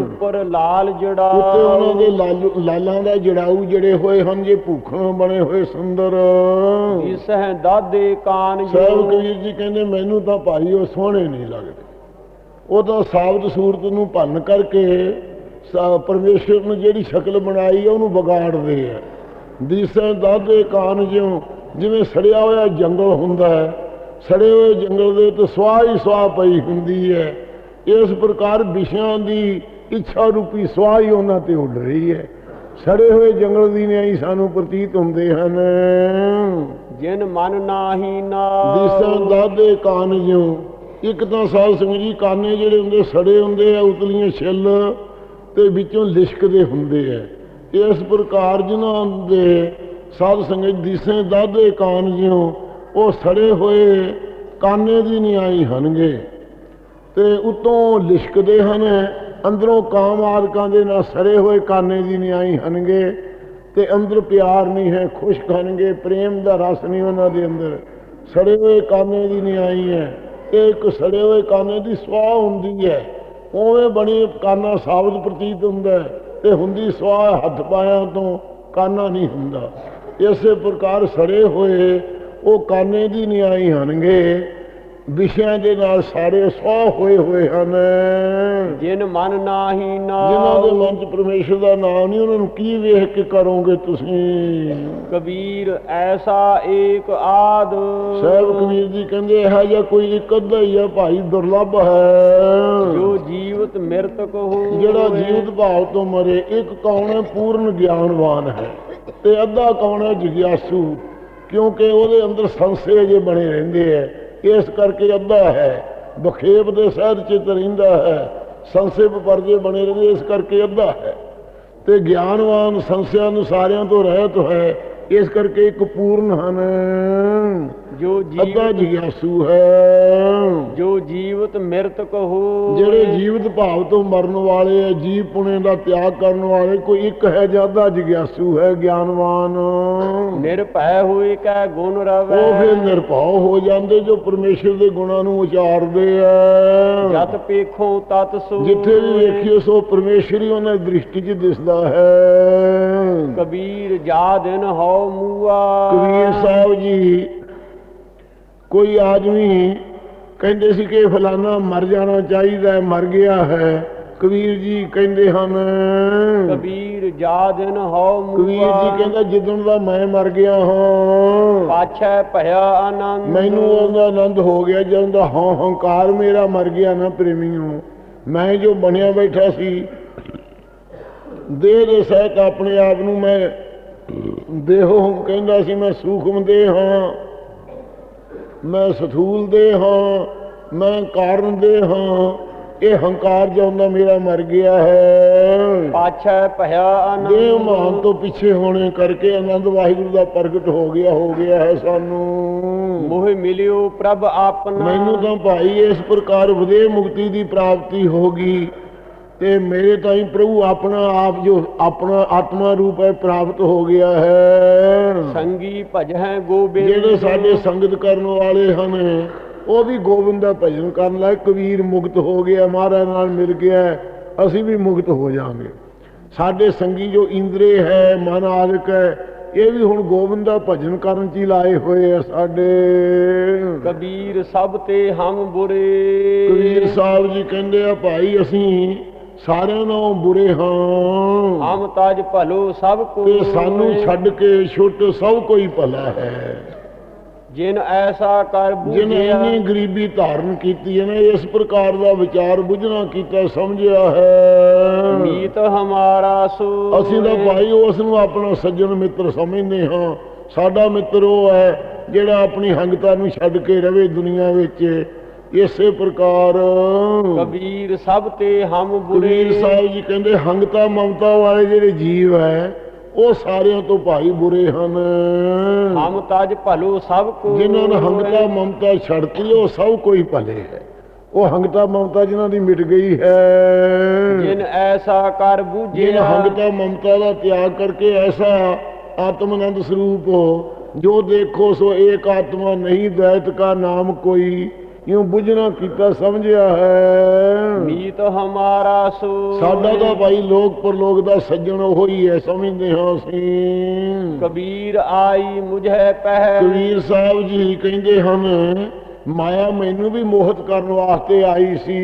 ਉੱਪਰ ਲਾਲ ਜੜਾ
ਉੱਤੇ ਉਹਨਾਂ ਦੇ ਲਾਲ- ਦਾ ਜੜਾਊ ਜਿਹੜੇ ਹੋਏ ਹਨ ਜੇ ਭੂਖਣ ਬਣੇ ਹੋਏ ਸੁੰਦਰ।
ਦਿਸਹਿ ਦਾਦੇ ਕਾਨ
ਸਾਹਿਬ ਕਬੀਰ ਜੀ ਕਹਿੰਦੇ ਮੈਨੂੰ ਤਾਂ ਭਾਈ ਉਹ ਸੋਹਣੇ ਨਹੀਂ ਲੱਗਦੇ। ਉਹ ਤਾਂ ਸਾਬਤ ਸੂਰਤ ਨੂੰ ਭੰਨ ਕਰਕੇ ਪਰਮੇਸ਼ਰ ਨੇ ਜਿਹੜੀ ਸ਼ਕਲ ਬਣਾਈ ਹੈ ਉਹਨੂੰ ਵਿਗਾੜਦੇ ਆ। ਦਿਸਣ ਦਾਦੇ ਕਾਨ ਜਿਉ ਜਿਵੇਂ ਸੜਿਆ ਹੋਇਆ ਜੰਗਲ ਹੁੰਦਾ ਹੈ ਸੜੇ ਹੋਏ ਜੰਗਲ ਦੇ ਤੇ ਸਵਾਹ ਹੀ ਸਵਾਹ ਪਈ ਹੁੰਦੀ ਹੈ। ਇਸ ਪ੍ਰਕਾਰ ਵਿਸ਼ਿਆਂ ਦੀ ਇੱਛਾ ਰੂਪੀ ਸਵਾਹ ਹੀ ਉਹਨਾਂ ਤੇ ਉੱਡ ਰਹੀ ਹੈ। ਸੜੇ ਹੋਏ ਜੰਗਲ ਦੀ ਨਿਆਈ ਸਾਨੂੰ ਪ੍ਰਤੀਤ ਹੁੰਦੇ ਹਨ।
ਜਿਨ ਮਨ ਨਾਹੀ ਨਾ
ਦਿਸਾਂ ਦਾਦੇ ਕਾਨ ਜਿਉ। ਇੱਕ ਤਾਂ ਸਾਧ ਸੰਗਤ ਜੀ ਕਾਨੇ ਜਿਹੜੇ ਹੁੰਦੇ ਸੜੇ ਹੁੰਦੇ ਆ ਉਤਲੀਆਂ ਛਿੱਲ ਤੇ ਵਿੱਚੋਂ ਲਿਸ਼ਕਦੇ ਹੁੰਦੇ ਆ। ਇਸ ਪ੍ਰਕਾਰ ਜਿਨ੍ਹਾਂ ਦੇ ਸਾਧ ਸੰਗਤ ਦਿਸੇ ਦਾਦੇ ਕਾਨ ਜਿਉ ਉਹ ਸੜੇ ਹੋਏ ਕਾਨੇ ਦੀ ਨਿਆਈ ਹਨਗੇ ਤੇ ਉਤੋਂ ਲਿਸ਼ਕਦੇ ਹਨ, ਅੰਦਰੋਂ ਕਾਮ ਆਦਿਕਾਂ ਦੇ ਨਾਲ ਸੜੇ ਹੋਏ ਕਾਨੇ ਦੀ ਨਿਆਈ ਹਨਗੇ ਤੇ ਅੰਦਰ ਪਿਆਰ ਨਹੀਂ ਹੈ, ਖੁਸ਼ਕ ਹਨਗੇ, ਪ੍ਰੇਮ ਦਾ ਰਸ ਨਹੀਂ ਉਹਨਾਂ ਦੇ ਅੰਦਰ। ਸੜੇ ਹੋਏ ਕਾਨੇ ਦੀ ਨਿਆਈ ਹੈ ਤੇ ਇੱਕ ਸੜੇ ਹੋਏ ਕਾਨੇ ਦੀ ਸਵਾਹ ਹੁੰਦੀ ਹੈ। ਉਵੇਂ ਬਣੀ ਕਾਨਾ ਸਾਬਤ ਪ੍ਰਤੀਤ ਹੁੰਦਾ ਹੈ ਤੇ ਹੁੰਦੀ ਸਵਾਹ ਹੱਥ ਪਾਇਆਂ ਤੋਂ ਕਾਨਾ ਨਹੀਂ ਹੁੰਦਾ। ਇਸੇ ਪ੍ਰਕਾਰ ਸੜੇ ਹੋਏ ਉਹ ਕਾਨੇ ਦੀ ਨਿਆਈ ਹਨਗੇ ਵਿਸ਼ਿਆਂ ਦੇ ਨਾਲ ਸਾਰੇ ਸਵਾਹ ਹੋਏ ਹੋਏ ਹਨ।
ਜਿਨ ਮਨ ਨਾਹੀ ਨਾ
ਜਿਨ੍ਹਾਂ ਦੇ ਮਨ 'ਚ ਪਰਮੇਸ਼ਰ ਦਾ ਨਾਮ ਨਹੀਂ ਉਹਨਾਂ ਨੂੰ ਕੀ ਵੇਖ ਕੇ ਕਰੋਗੇ ਤੁਸੀਂ?
ਕਬੀਰ ਐਸਾ ਏਕ ਆਦ।
ਸਾਹਿਬ ਕਬੀਰ ਜੀ ਕਹਿੰਦੇ ਇਹ ਜਿਹਾ ਕੋਈ ਇੱਕ ਅੱਧਾ ਹੀ ਆ ਭਾਈ ਦੁਰਲੱਭ ਹੈ।
ਜੋ ਜੀਵਤ ਮਿਰਤਕ ਹੋ
ਜਿਹੜਾ ਜੀਵਤ ਭਾਵ ਤੋਂ ਮਰੇ ਇੱਕ ਕੌਣ ਹੈ? ਪੂਰਨ ਗਿਆਨਵਾਨ ਹੈ। ਤੇ ਅੱਧਾ ਕੌਣ ਹੈ? ਜਿਗਿਆਸੂ। ਕਿਉਂਕਿ ਉਹਦੇ ਅੰਦਰ ਸੰਸ਼ੇ ਜੇ ਬਣੇ ਰਹਿੰਦੇ ਐ। ਇਸ ਕਰਕੇ ਅੱਧਾ ਹੈ। ਬਖੇਪ ਦੇ ਸਹਿਜ ਚਿਤ ਰਹਿੰਦਾ ਹੈ। ਸੰਸੇਪ ਪਰਦੇ ਬਣੇ ਰਹਿੰਦੇ, ਇਸ ਕਰਕੇ ਅੱਧਾ ਹੈ। ਤੇ ਗਿਆਨਵਾਨ ਸੰਸਿਆਂ ਨੂੰ ਸਾਰਿਆਂ ਤੋਂ ਰਹਿਤ ਹੈ। ਇਸ ਕਰਕੇ ਇੱਕ ਪੂਰਨ ਹਨ।
ਜੋ
ਅੱਧਾ
ਜੀਵਤ
ਜਿਗਿਆਸੂ ਹੈ।
ਜੋ ਜੀਵਤ ਮਿਰਤਕ ਹੋ
ਜਿਹੜੇ ਜੀਵਤ ਭਾਵ ਤੋਂ ਮਰਨ ਵਾਲੇ ਹੈ ਜੀਵ ਪੁਣੇ ਦਾ ਤਿਆਗ ਕਰਨ ਵਾਲੇ ਕੋਈ ਇੱਕ ਹੈ ਜ਼ਿਆਦਾ ਜਿਗਿਆਸੂ ਹੈ ਗਿਆਨਵਾਨ।
ਨਿਰਭੈ ਹੋਏ ਕੈ ਗੁਣ ਰਵੈ।
ਉਹ ਫਿਰ ਨਿਰਭਉ ਹੋ ਜਾਂਦੇ ਜੋ ਪਰਮੇਸ਼ਰ ਦੇ ਗੁਣਾਂ ਨੂੰ ਉਚਾਰਦੇ ਆ।
ਜਤ ਪੇਖੋ ਤਤ ਸੋ।
ਜਿੱਥੇ ਵੀ ਵੇਖੀਏ ਸੋ ਪਰਮੇਸ਼ਰ ਹੀ ਉਹਨਾਂ ਦੀ ਦ੍ਰਿਸ਼ਟੀ 'ਚ ਦਿਸਦਾ ਹੈ।
ਕਬੀਰ ਜਾ ਦਿਨ ਹਉ ਮੂਆ।
ਕਬੀਰ ਸਾਹਿਬ ਜੀ ਕੋਈ ਆਦਮੀ ਕਹਿੰਦੇ ਸੀ ਕਿ ਫਲਾਣਾ ਮਰ ਜਾਣਾ ਚਾਹੀਦਾ ਹੈ ਮਰ ਗਿਆ ਹੈ। ਕਬੀਰ ਜੀ ਕਹਿੰਦੇ ਹਨ
ਕਬੀਰ ਜਾ ਦਿਨ ਹਉ ਮੂਆ।
ਕਬੀਰ ਜੀ ਕਹਿੰਦਾ ਜਿੱਦਣ ਦਾ ਮੈਂ ਮਰ ਗਿਆ ਹਾਂ।
ਪਾਛੈ ਭਇਆ ਆਨੰਦ।
ਮੈਨੂੰ ਉਹਦਾ ਆਨੰਦ ਹੋ ਗਿਆ ਜਦੋਂ ਦਾ ਹਾਂ ਹੰਕਾਰ ਮੇਰਾ ਮਰ ਗਿਆ ਨਾ ਪ੍ਰੇਮੀਓ। ਮੈਂ ਜੋ ਬਣਿਆ ਬੈਠਾ ਸੀ ਦੇਹ ਦੇ ਸਹਿਤ ਆਪਣੇ ਆਪ ਨੂੰ ਮੈਂ ਦੇਹੋ ਕਹਿੰਦਾ ਸੀ ਮੈਂ ਸੂਖਮ ਦੇ ਹਾਂ। ਮੈਂ ਸਥੂਲ ਦੇ ਹਾਂ ਮੈਂ ਕਾਰਨ ਦੇ ਹਾਂ। ਇਹ ਹੰਕਾਰ ਜਾਂਦਾ ਮੇਰਾ ਮਰ ਗਿਆ ਹੈ।
ਪਾਛੈ ਭਇਆ
ਦੇਹ
ਆਨੰਦ
ਮਾਨ ਤੋਂ ਪਿੱਛੇ ਹੋਣੇ ਕਰਕੇ ਆਨੰਦ ਵਾਹਿਗੁਰੂ ਦਾ ਪ੍ਰਗਟ ਹੋ ਗਿਆ ਹੋ ਗਿਆ ਹੈ ਸਾਨੂੰ।
ਮੋਹ ਮਿਲਿਓ ਪ੍ਰਭ ਆਪਣਾ।
ਮੈਨੂੰ ਤਾਂ ਭਾਈ ਇਸ ਪ੍ਰਕਾਰ ਵਧੇ ਮੁਕਤੀ ਦੀ ਪ੍ਰਾਪਤੀ ਹੋ ਗਈ। ਤੇ ਮੇਰੇ ਤਾਈਂ ਪ੍ਰਭੂ ਆਪਣਾ ਆਪ ਜੋ ਆਪਣਾ ਆਤਮਾ ਰੂਪ ਹੈ ਪ੍ਰਾਪਤ ਹੋ ਗਿਆ ਹੈ।
ਸੰਗੀ ਭਜੈ ਗੋਬਿੰਦ
ਜਿਹੜੇ ਸਾਡੇ ਸੰਗਤ ਕਰਨ ਵਾਲੇ ਹਨ ਉਹ ਵੀ ਗੋਬਿੰਦ ਦਾ ਭਜਨ ਕਰਨ ਲੱਗ ਕਬੀਰ ਮੁਕਤ ਹੋ ਗਿਆ ਮਹਾਰਾਜ ਨਾਲ ਮਿਲ ਗਿਆ ਅਸੀਂ ਵੀ ਮੁਕਤ ਹੋ ਜਾਵਾਂਗੇ। ਸਾਡੇ ਸੰਗੀ ਜੋ ਇੰਦਰੇ ਹੈ ਮਨ ਆਦਿਕ ਹੈ ਇਹ ਵੀ ਹੁਣ ਗੋਬਿੰਦ ਦਾ ਭਜਨ ਕਰਨ ਚ ਹੀ ਲਾਏ ਹੋਏ ਆ ਸਾਡੇ।
ਕਬੀਰ ਸਭ ਤੇ ਹਮ ਬੁਰੇ।
ਕਬੀਰ ਸਾਹਿਬ ਜੀ ਕਹਿੰਦੇ ਆ ਭਾਈ ਅਸੀਂ ਸਾਰਿਆਂ ਨਾਲੋਂ ਬੁਰੇ ਹਾਂ।
ਹਮ ਤਜ ਭਲੋ ਸਭ ਕੋ
ਤੇ ਸਾਨੂੰ ਛੱਡ ਕੇ ਛੁੱਟ ਸਭ ਕੋਈ ਭਲਾ ਹੈ।
ਜਿਨ ਐਸਾ ਕਰ
ਜਿਨ
ਬੂਝਿਆ
ਇੰਨੀ ਗਰੀਬੀ ਧਾਰਨ ਕੀਤੀ ਹੈ ਨਾ ਇਸ ਪ੍ਰਕਾਰ ਦਾ ਵਿਚਾਰ ਬੁੱਝਣਾ ਕੀਤਾ ਸਮਝਿਆ ਹੈ।
ਮੀਤ ਹਮਾਰਾ ਸੋ
ਅਸੀਂ ਤਾਂ ਭਾਈ ਉਸ ਨੂੰ ਆਪਣਾ ਸੱਜਣ ਮਿੱਤਰ ਸਮਝਦੇ ਹਾਂ। ਸਾਡਾ ਮਿੱਤਰ ਉਹ ਹੈ ਜਿਹੜਾ ਆਪਣੀ ਹੰਗਤਾ ਨੂੰ ਛੱਡ ਕੇ ਰਵੇ ਦੁਨੀਆ ਵਿੱਚ। ਇਸੇ ਪ੍ਰਕਾਰ।
ਕਬੀਰ ਸਭ ਤੇ ਹਮ ਬੁਰੇ।
ਕਬੀਰ ਸਾਹਿਬ ਜੀ ਕਹਿੰਦੇ ਹੰਗਤਾ ਮਮਤਾ ਵਾਲੇ ਜਿਹੜੇ ਜੀਵ ਹੈ ਉਹ ਸਾਰਿਆਂ ਤੋਂ ਭਾਈ ਬੁਰੇ ਹਨ।
ਹਮ ਤਜ ਭਲੋ ਸਭ ਕੋ
ਜਿਨ੍ਹਾਂ ਨੇ ਹੰਗਤਾ ਮਮਤਾ ਛੱਡਤੀ ਉਹ ਸਭ ਕੋਈ ਭਲੇ ਹੈ। ਉਹ ਹੰਗਤਾ ਮਮਤਾ ਜਿਨ੍ਹਾਂ ਦੀ ਮਿਟ ਗਈ ਹੈ।
ਜਿਨ ਐਸਾ ਕਰ
ਜਿਨ
ਬੂਝਿਆ
ਹੰਗਤਾ ਮਮਤਾ ਦਾ ਤਿਆਗ ਕਰਕੇ ਐਸਾ ਆਤਮ ਆਨੰਦ ਸਰੂਪ ਹੋ ਜੋ ਦੇਖੋ ਸੋ ਏਕ ਆਤਮਾ ਨਹੀਂ ਦੈਤ ਕਾ ਨਾਮ ਕੋਈ। ਇਉਂ ਬੁਝਣਾ ਕੀਤਾ ਸਮਝਿਆ ਹੈ?
ਮੀਤ ਹਮਾਰਾ ਸੋ
ਸਾਡਾ ਤਾਂ ਭਾਈ ਲੋਕ ਪਰਲੋਕ ਦਾ ਸੱਜਣ ਉਹ ਹੀ ਹੈ ਸਮਝਦੇ ਹਾਂ ਅਸੀਂ।
ਕਬੀਰ ਆਈ ਮੁਝੇ ਪਹਿ
ਕਬੀਰ ਸਾਹਿਬ ਜੀ ਕਹਿੰਦੇ ਹਨ ਮਾਇਆ ਮੈਨੂੰ ਵੀ ਮੋਹਿਤ ਕਰਨ ਵਾਸਤੇ ਆਈ ਸੀ।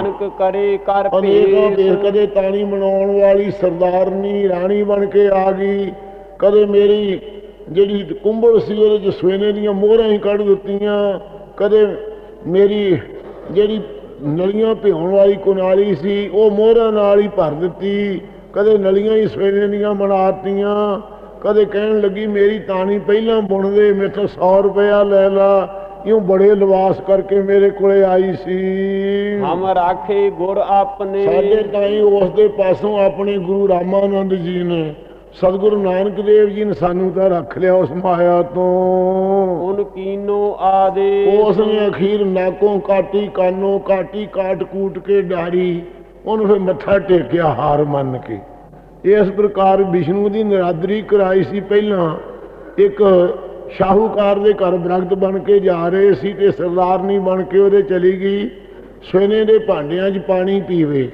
ਅਨਕ ਕਰੇ ਕਰ
ਵੇਰ ਕਦੇ ਤਾਣੀ ਮਨਾਉਣ ਵਾਲੀ ਸਰਦਾਰਨੀ ਰਾਣੀ ਬਣ ਕੇ ਆ ਗਈ। ਕਦੇ ਮੇਰੀ ਜਿਹੜੀ ਕੁੰਬਲ ਸੀ ਉਹਦੇ ਚ ਸਵੇਨੇ ਦੀਆਂ ਮੋਹਰਾਂ ਹੀ ਕੱਢ ਦਿੱਤੀਆਂ। ਕਦੇ ਮੇਰੀ ਜਿਹੜੀ ਨਲੀਆਂ ਭਿਉਣ ਵਾਲੀ ਕੁਨਾਲੀ ਸੀ ਉਹ ਮੋਹਰਾਂ ਨਾਲ ਹੀ ਭਰ ਦਿੱਤੀ। ਕਦੇ ਨਲੀਆਂ ਹੀ ਸਵੇਨੇ ਦੀਆਂ ਬਣਾਤੀਆਂ ਕਦੇ ਕਹਿਣ ਲੱਗੀ ਮੇਰੀ ਤਾਣੀ ਪਹਿਲਾਂ ਬੁਣ ਦੇ ਮੇਥੋਂ 100 ਰੁਪਇਆ ਲੈ ਲਾ। ਇਉਂ ਬੜੇ ਲਿਬਾਸ ਕਰਕੇ ਮੇਰੇ ਕੋਲੇ ਆਈ ਸੀ।
ਹਮ ਰਾਖੇ ਗੁਰ ਆਪਣੇ।
ਸਾਡੇ ਤਾਈ ਉਸ ਦੇ ਪਾਸੋਂ ਆਪਣੇ ਗੁਰੂ ਰਾਮਾਨੰਦ ਜੀ ਨੇ ਸਤਿਗੁਰੂ ਨਾਨਕ ਦੇਵ ਜੀ ਨੇ ਸਾਨੂੰ ਤਾਂ ਰੱਖ ਲਿਆ ਉਸ ਮਾਇਆ ਤੋਂ।
ਉਨ ਕੀਨੋ ਆਦੇ
ਉਸ ਨੇ ਅਖੀਰ ਨਾਕੋਂ ਕਾਟੀ ਕਾਨੋਂ ਕਾਟੀ ਕਾਟ ਕੂਟ ਕੇ ਡਾਰੀ ਉਹਨੂੰ ਫਿਰ ਮੱਥਾ ਟੇਕਿਆ ਹਾਰ ਮੰਨ ਕੇ। ਇਸ ਪ੍ਰਕਾਰ ਵਿਸ਼ਨੂੰ ਦੀ ਨਰਾਦਰੀ ਕਰਾਈ ਸੀ ਪਹਿਲਾਂ। ਇੱਕ ਸ਼ਾਹੂਕਾਰ ਦੇ ਘਰ ਬਰਗਤ ਬਣ ਕੇ ਜਾ ਰਹੇ ਸੀ ਤੇ ਸਰਦਾਰਨੀ ਬਣ ਕੇ ਉਹਦੇ ਚਲੀ ਗਈ। ਸੋਨੇ ਦੇ ਭਾਂਡਿਆਂ 'ਚ ਪਾਣੀ ਪੀਵੇ।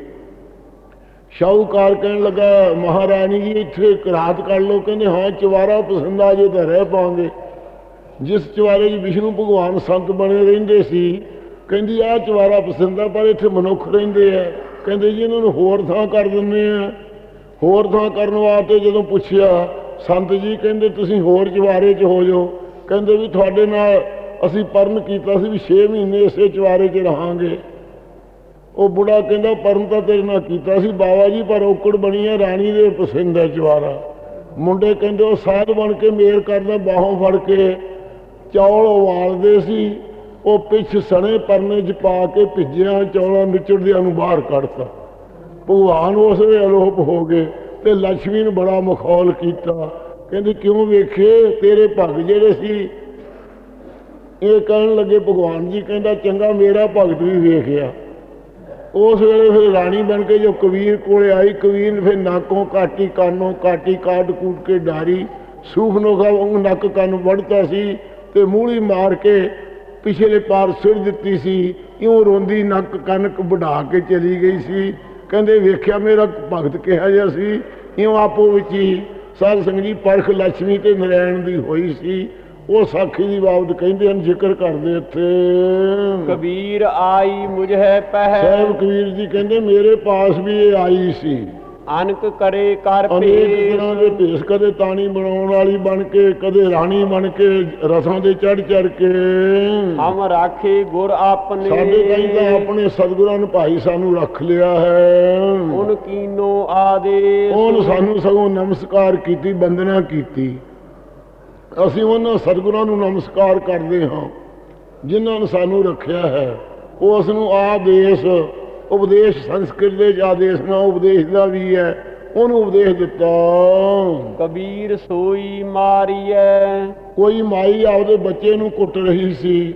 ਸ਼ਾਹੂਕਾਰ ਕਹਿਣ ਲੱਗਾ, ਮਹਾਰਾਣੀ ਜੀ, ਇੱਥੇ ਇੱਕ ਰਾਤ ਕੱਢ ਲਓ। ਕਹਿੰਦੇ, ਹਾਂ, ਚਵਾਰਾ ਪਸੰਦ ਆ ਜੇ ਤਾਂ ਰਹਿ ਪਾਉਂਗੇ। ਜਿਸ ਚਵਾਰੇ 'ਚ ਵਿਸ਼ਨੂੰ ਭਗਵਾਨ ਸੰਤ ਬਣੇ ਰਹਿੰਦੇ ਸੀ, ਕਹਿੰਦੀ, ਆਹ ਚਵਾਰਾ ਪਸੰਦ ਆ, ਪਰ ਇੱਥੇ ਮਨੁੱਖ ਰਹਿੰਦੇ ਆ। ਕਹਿੰਦੇ, ਜੀ, ਇਹਨਾਂ ਨੂੰ ਹੋਰ ਥਾਂ ਕਰ ਦਿੰਦੇ ਆ। ਹੋਰ ਥਾਂ ਕਰਨ ਵਾਸਤੇ ਜਦੋਂ ਪੁੱਛਿਆ, ਸੰਤ ਜੀ, ਕਹਿੰਦੇ, ਤੁਸੀਂ ਹੋਰ ਚਵਾਰੇ 'ਚ ਹੋ ਜਾਓ। ਕਹਿੰਦੇ ਵੀ, ਤੁਹਾਡੇ ਨਾਲ ਅਸੀਂ ਪਰਨ ਕੀਤਾ ਸੀ ਵੀ 6 ਮਹੀਨੇ ਇਸੇ ਚਵਾਰੇ 'ਚ ਰਹਾਂਗੇ। ਉਹ ਬੁੜਾ ਕਹਿੰਦਾ, ਪਰਮ ਤਾਂ ਤੇਰੇ ਨਾਲ ਕੀਤਾ ਸੀ ਬਾਵਾ ਜੀ, ਪਰ ਔਕੜ ਬਣੀ ਹੈ ਰਾਣੀ ਦੇ ਪਸੰਦ ਹੈ ਚਵਾਰਾ ਮੁੰਡੇ ਕਹਿੰਦੇ, ਉਹ ਸਾਧ ਬਣ ਕੇ ਮੇਰ ਕਰਦਾ, ਬਾਹੋਂ ਫੜ ਕੇ ਚੌਲ ਉਵਾਲਦੇ ਸੀ। ਉਹ ਪਿੱਛ ਸਣੇ ਪਰਨੇ 'ਚ ਪਾ ਕੇ ਭਿੱਜਿਆ, ਚੌਲਾਂ ਨਿਚੜਦਿਆਂ ਨੂੰ ਬਾਹਰ ਕੱਢਤਾ। ਭਗਵਾਨ ਉਸ ਵੇਲੇ ਅਲੋਪ ਹੋ ਗਏ ਤੇ ਲక్ష్ਮੀ ਨੂੰ ਬੜਾ ਮਖੌਲ ਕੀਤਾ। ਕਹਿੰਦੀ, ਕਿਉਂ ਵੇਖੇ ਤੇਰੇ ਭਗ ਜਿਹੜੇ ਸੀ? ਇਹ ਕਹਿਣ ਲੱਗੇ, ਭਗਵਾਨ ਜੀ ਕਹਿੰਦਾ, ਚੰਗਾ ਮੇਰਾ ਭਗਤ ਵੀ ਵੇਖਿਆ। ਉਸ ਵੇਲੇ ਫਿਰ ਰਾਣੀ ਬਣ ਕੇ ਜੋ ਕਬੀਰ ਕੋਲੇ ਆਈ, ਕਬੀਰ ਨੇ ਫਿਰ ਨਾਕੋਂ ਕਾਟੀ, ਕਾਨੋਂ ਕਾਟੀ, ਕਾਟ ਕੂਟ ਕੇ ਡਾਰੀ ਸੂਖ ਨੋਖਾ ਉਹ ਨੱਕ ਕੰਨ ਵੜਤਾ ਸੀ ਤੇ ਮੂਲੀ ਮਾਰ ਕੇ ਪਿਛਲੇ ਪਾਰ ਸਿਰ ਦਿੱਤੀ ਸੀ, ਇਉਂ ਰੋਂਦੀ ਨੱਕ ਕੰਨ ਵਢਾ ਕੇ ਚਲੀ ਗਈ ਸੀ। ਕਹਿੰਦੇ, ਵੇਖਿਆ ਮੇਰਾ ਭਗਤ ਕਿਹਾ ਜਿਹਾ ਸੀ? ਇਉਂ ਆਪੋ ਵਿੱਚ ਹੀ ਸਾਧ ਸੰਗਤ ਜੀ, ਪਰਖ ਲక్ష్ਮੀ ਤੇ ਨਰਾਇਣ ਦੀ ਹੋਈ ਸੀ। ਉਹ ਸਾਖੀ ਦੀ ਬਾਬਤ ਕਹਿੰਦੇ ਹਨ ਜ਼ਿਕਰ ਕਰਦੇ ਇੱਥੇ।
ਕਬੀਰ ਆਈ ਮੁਝੇ ਪਹਿ।
ਸਾਹਿਬ ਕਬੀਰ ਜੀ ਕਹਿੰਦੇ ਮੇਰੇ ਪਾਸ ਵੀ ਇਹ ਆਈ ਸੀ।
ਅਨਕ ਕਰੇ ਕਰ
ਅਨੇਕ
ਭੇਸ।
ਤਰ੍ਹਾਂ ਦੇ ਭੇਸ ਕਦੇ ਤਾਣੀ ਬਣਾਉਣ ਵਾਲੀ ਬਣ ਕੇ ਕਦੇ ਰਾਣੀ ਬਣ ਕੇ ਰਥਾਂ ਦੇ ਚੜ ਚੜ ਕੇ।
ਹਮ ਰਾਖੇ ਗੁਰ ਆਪਣੇ।
ਸਾਡੇ ਤਾਂ ਆਪਣੇ ਸਤਿਗੁਰਾਂ ਨੂੰ ਭਾਈ ਸਾਨੂੰ ਰੱਖ ਲਿਆ ਹੈ।
ਉਨ ਕੀਨੋ ਆਦੇ
ਉਹਨ ਸਾਨੂੰ ਸਗੋਂ ਨਮਸਕਾਰ ਕੀਤੀ ਬੰਦਨਾ ਕੀਤੀ। ਅਸੀਂ ਉਹਨਾਂ ਸਤਿਗੁਰਾਂ ਨੂੰ ਨਮਸਕਾਰ ਕਰਦੇ ਹਾਂ ਜਿਨ੍ਹਾਂ ਨੇ ਸਾਨੂੰ ਰੱਖਿਆ ਹੈ। ਉਹ ਉਸ ਨੂੰ ਆਦੇਸ਼ ਉਪਦੇਸ਼ ਸੰਸਕ੍ਰਿਤ ਦੇ ਆਦੇਸ਼ ਨਾਲ ਉਪਦੇਸ਼ ਦਾ ਵੀ ਹੈ ਉਹਨੂੰ ਉਪਦੇਸ਼ ਦਿੱਤਾ।
ਕਬੀਰ ਸੋਈ ਮਾਰੀਐ।
ਕੋਈ ਮਾਈ ਆਪਦੇ ਬੱਚੇ ਨੂੰ ਕੁੱਟ ਰਹੀ ਸੀ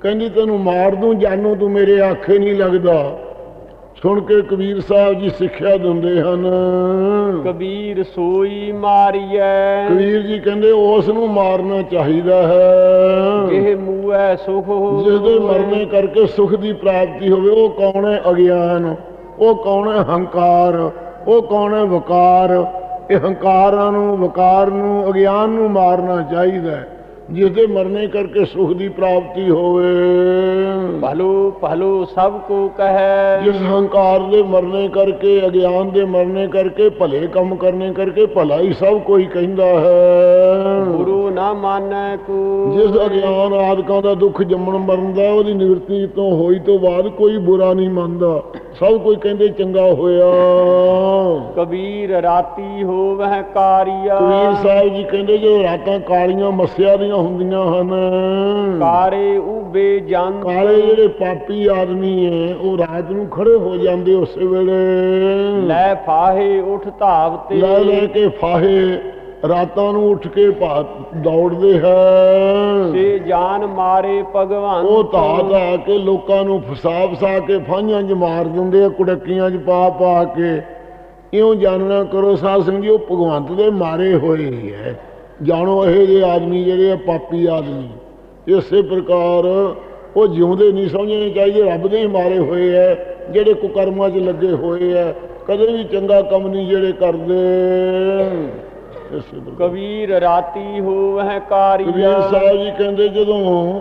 ਕਹਿੰਦੀ ਤੈਨੂੰ ਮਾਰ ਦੂੰ ਜਾਨੂ ਤੂੰ ਮੇਰੇ ਆਖੇ ਨਹੀਂ ਲੱਗਦਾ। ਸੁਣ ਕੇ ਕਬੀਰ ਸਾਹਿਬ ਜੀ ਸਿੱਖਿਆ ਦਿੰਦੇ ਹਨ।
ਕਬੀਰ ਸੋਈ ਮਾਰੀਐ।
ਕਬੀਰ ਜੀ ਕਹਿੰਦੇ ਉਸ ਨੂੰ ਮਾਰਨਾ ਚਾਹੀਦਾ ਹੈ।
ਇਹ ਮੂਐ ਸੁਖ
ਜਿਸ ਦੇ ਮਰਨੇ ਕਰਕੇ ਸੁਖ ਦੀ ਪ੍ਰਾਪਤੀ ਹੋਵੇ ਉਹ ਕੌਣ ਹੈ ਅਗਿਆਨ? ਉਹ ਕੌਣ ਹੈ ਹੰਕਾਰ? ਉਹ ਕੌਣ ਹੈ ਵਕਾਰ? ਇਹ ਹੰਕਾਰਾਂ ਨੂੰ ਵਕਾਰ ਨੂੰ ਅਗਿਆਨ ਨੂੰ ਮਾਰਨਾ ਚਾਹੀਦਾ ਹੈ। ਜਿਸ ਦੇ ਮਰਨੇ ਕਰਕੇ ਸੁਖ ਦੀ ਪ੍ਰਾਪਤੀ ਹੋਵੇ।
ਭਲੋ ਭਲੋ ਸਭ ਕੋ ਕਹੈ।
ਜਿਸ ਹੰਕਾਰ ਦੇ ਮਰਨੇ ਕਰਕੇ ਅਗਿਆਨ ਦੇ ਮਰਨੇ ਕਰਕੇ ਭਲੇ ਕੰਮ ਕਰਨੇ ਕਰਕੇ ਭਲਾ ਹੀ ਸਭ ਕੋਈ ਕਹਿੰਦਾ ਹੈ।
ਗੁਰੂ ਨਾ ਮਾਨੈ ਕੋ।
ਜਿਸ ਅਗਿਆਨ ਆਦਿਕਾਂ ਦਾ ਦੁੱਖ ਜੰਮਣ ਮਰਨ ਦਾ ਉਹਦੀ ਨਿਵਰਤੀ ਤੋਂ ਹੋਈ ਤੋਂ ਬਾਅਦ ਕੋਈ ਬੁਰਾ ਨਹੀਂ ਮੰਨਦਾ। ਸਭ ਕੋਈ ਕਹਿੰਦੇ ਚੰਗਾ ਹੋਇਆ।
ਕਬੀਰ ਰਾਤੀ ਹੋਵਹਿ ਕਾਰਿਆ।
ਕਬੀਰ ਸਾਹਿਬ ਜੀ ਕਹਿੰਦੇ ਜੋ ਰਾਤਾਂ ਕਾਲੀਆਂ ਮੱਸਿਆ ਦੀਆਂ ਹੁੰਦੀਆਂ ਹਨ।
ਕਾਰੇ ਉਬੇ ਜੰਤ
ਕਾਲੇ ਜਿਹੜੇ ਪਾਪੀ ਆਦਮੀ ਐ ਉਹ ਰਾਤ ਨੂੰ ਖੜੇ ਹੋ ਜਾਂਦੇ ਉਸੇ ਵੇਲੇ।
ਲੈ ਫਾਹੇ ਉਠ ਧਾਵਤੇ
ਲੈ ਲੈ ਕੇ ਫਾਹੇ ਰਾਤਾਂ ਨੂੰ ਉੱਠ ਕੇ ਭਾ ਦੌੜਦੇ ਹੈ।
ਸੇ ਜਾਨ ਮਾਰੇ ਭਗਵਾਨ
ਉਹ ਧਾ ਧਾ ਕੇ ਲੋਕਾਂ ਨੂੰ ਫਸਾ ਫਸਾ ਕੇ ਫਾਈਆਂ 'ਚ ਮਾਰ ਦਿੰਦੇ ਆ ਕੁੜਕੀਆਂ 'ਚ ਪਾ ਪਾ ਕੇ। ਇਉਂ ਜਾਣਨਾ ਕਰੋ ਸਾਧ ਸੰਗ ਜੀ ਉਹ ਭਗਵੰਤ ਦੇ ਮਾਰੇ ਹੋਏ ਹੀ ਹੈ ਜਾਣੋ ਇਹ ਜੇ ਆਦਮੀ ਜਿਹੜੇ ਆ ਪਾਪੀ ਆਦਮੀ। ਇਸੇ ਪ੍ਰਕਾਰ ਉਹ ਜਿਉਂਦੇ ਨਹੀਂ ਸਮਝਣੇ ਚਾਹੀਦੇ ਰੱਬ ਦੇ ਹੀ ਮਾਰੇ ਹੋਏ ਐ ਜਿਹੜੇ ਕੁਕਰਮਾਂ 'ਚ ਲੱਗੇ ਹੋਏ ਐ। ਕਦੇ ਵੀ ਚੰਗਾ ਕੰਮ ਨਹੀਂ ਜਿਹੜੇ ਕਰਦੇ।
ਕਬੀਰ ਰਾਤੀ ਹੋਵਹਿ
ਕਬੀਰ
ਕਾਰਿਆ
ਸਾਹਿਬ ਜੀ ਕਹਿੰਦੇ ਜਦੋਂ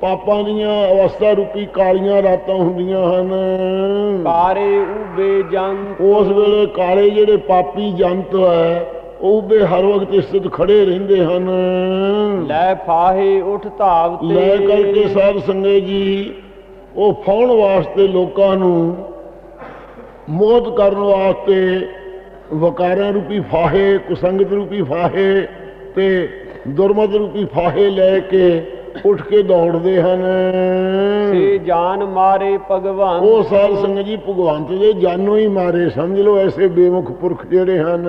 ਪਾਪਾਂ ਦੀਆਂ ਅਵਸਥਾ ਰੂਪੀ ਕਾਲੀਆਂ ਰਾਤਾਂ ਹੁੰਦੀਆਂ ਹਨ
ਕਾਰੇ ਉਬੇ ਜੰਤ।
ਉਸ ਵੇਲੇ ਕਾਲੇ ਜਿਹੜੇ ਪਾਪੀ ਜੰਤ ਹੈ ਉਹ ਵੀ ਹਰ ਵਕਤ ਸਥਿਤ ਖੜੇ ਰਹਿੰਦੇ ਹਨ।
ਲੈ ਫਾਹੇ ਉਠ ਧਾਵ ਤੇ।
ਲੈ ਕਰਕੇ ਸਾਧ ਸੰਗਤ ਜੀ ਉਹ ਫਾਉਣ ਵਾਸਤੇ ਲੋਕਾਂ ਨੂੰ ਮੋਦ ਕਰਨ ਵਾਸਤੇ ਵਕਾਰਾਂ ਰੂਪੀ ਫਾਹੇ ਕੁਸੰਗਤ ਰੂਪੀ ਫਾਹੇ ਤੇ ਦੁਰਮਤ ਰੂਪੀ ਫਾਹੇ ਲੈ ਕੇ ਉੱਠ ਕੇ ਦੌੜਦੇ ਹਨ।
ਸੇ ਜਾਨ ਮਾਰੇ ਭਗਵਾਨ
ਉਹ ਸਾਧ ਸੰਗਤ ਜੀ ਭਗਵੰਤ ਦੇ ਜਾਨੋਂ ਹੀ ਮਾਰੇ ਸਮਝ ਲਓ ਐਸੇ ਬੇਮੁਖ ਪੁਰਖ ਜਿਹੜੇ ਹਨ।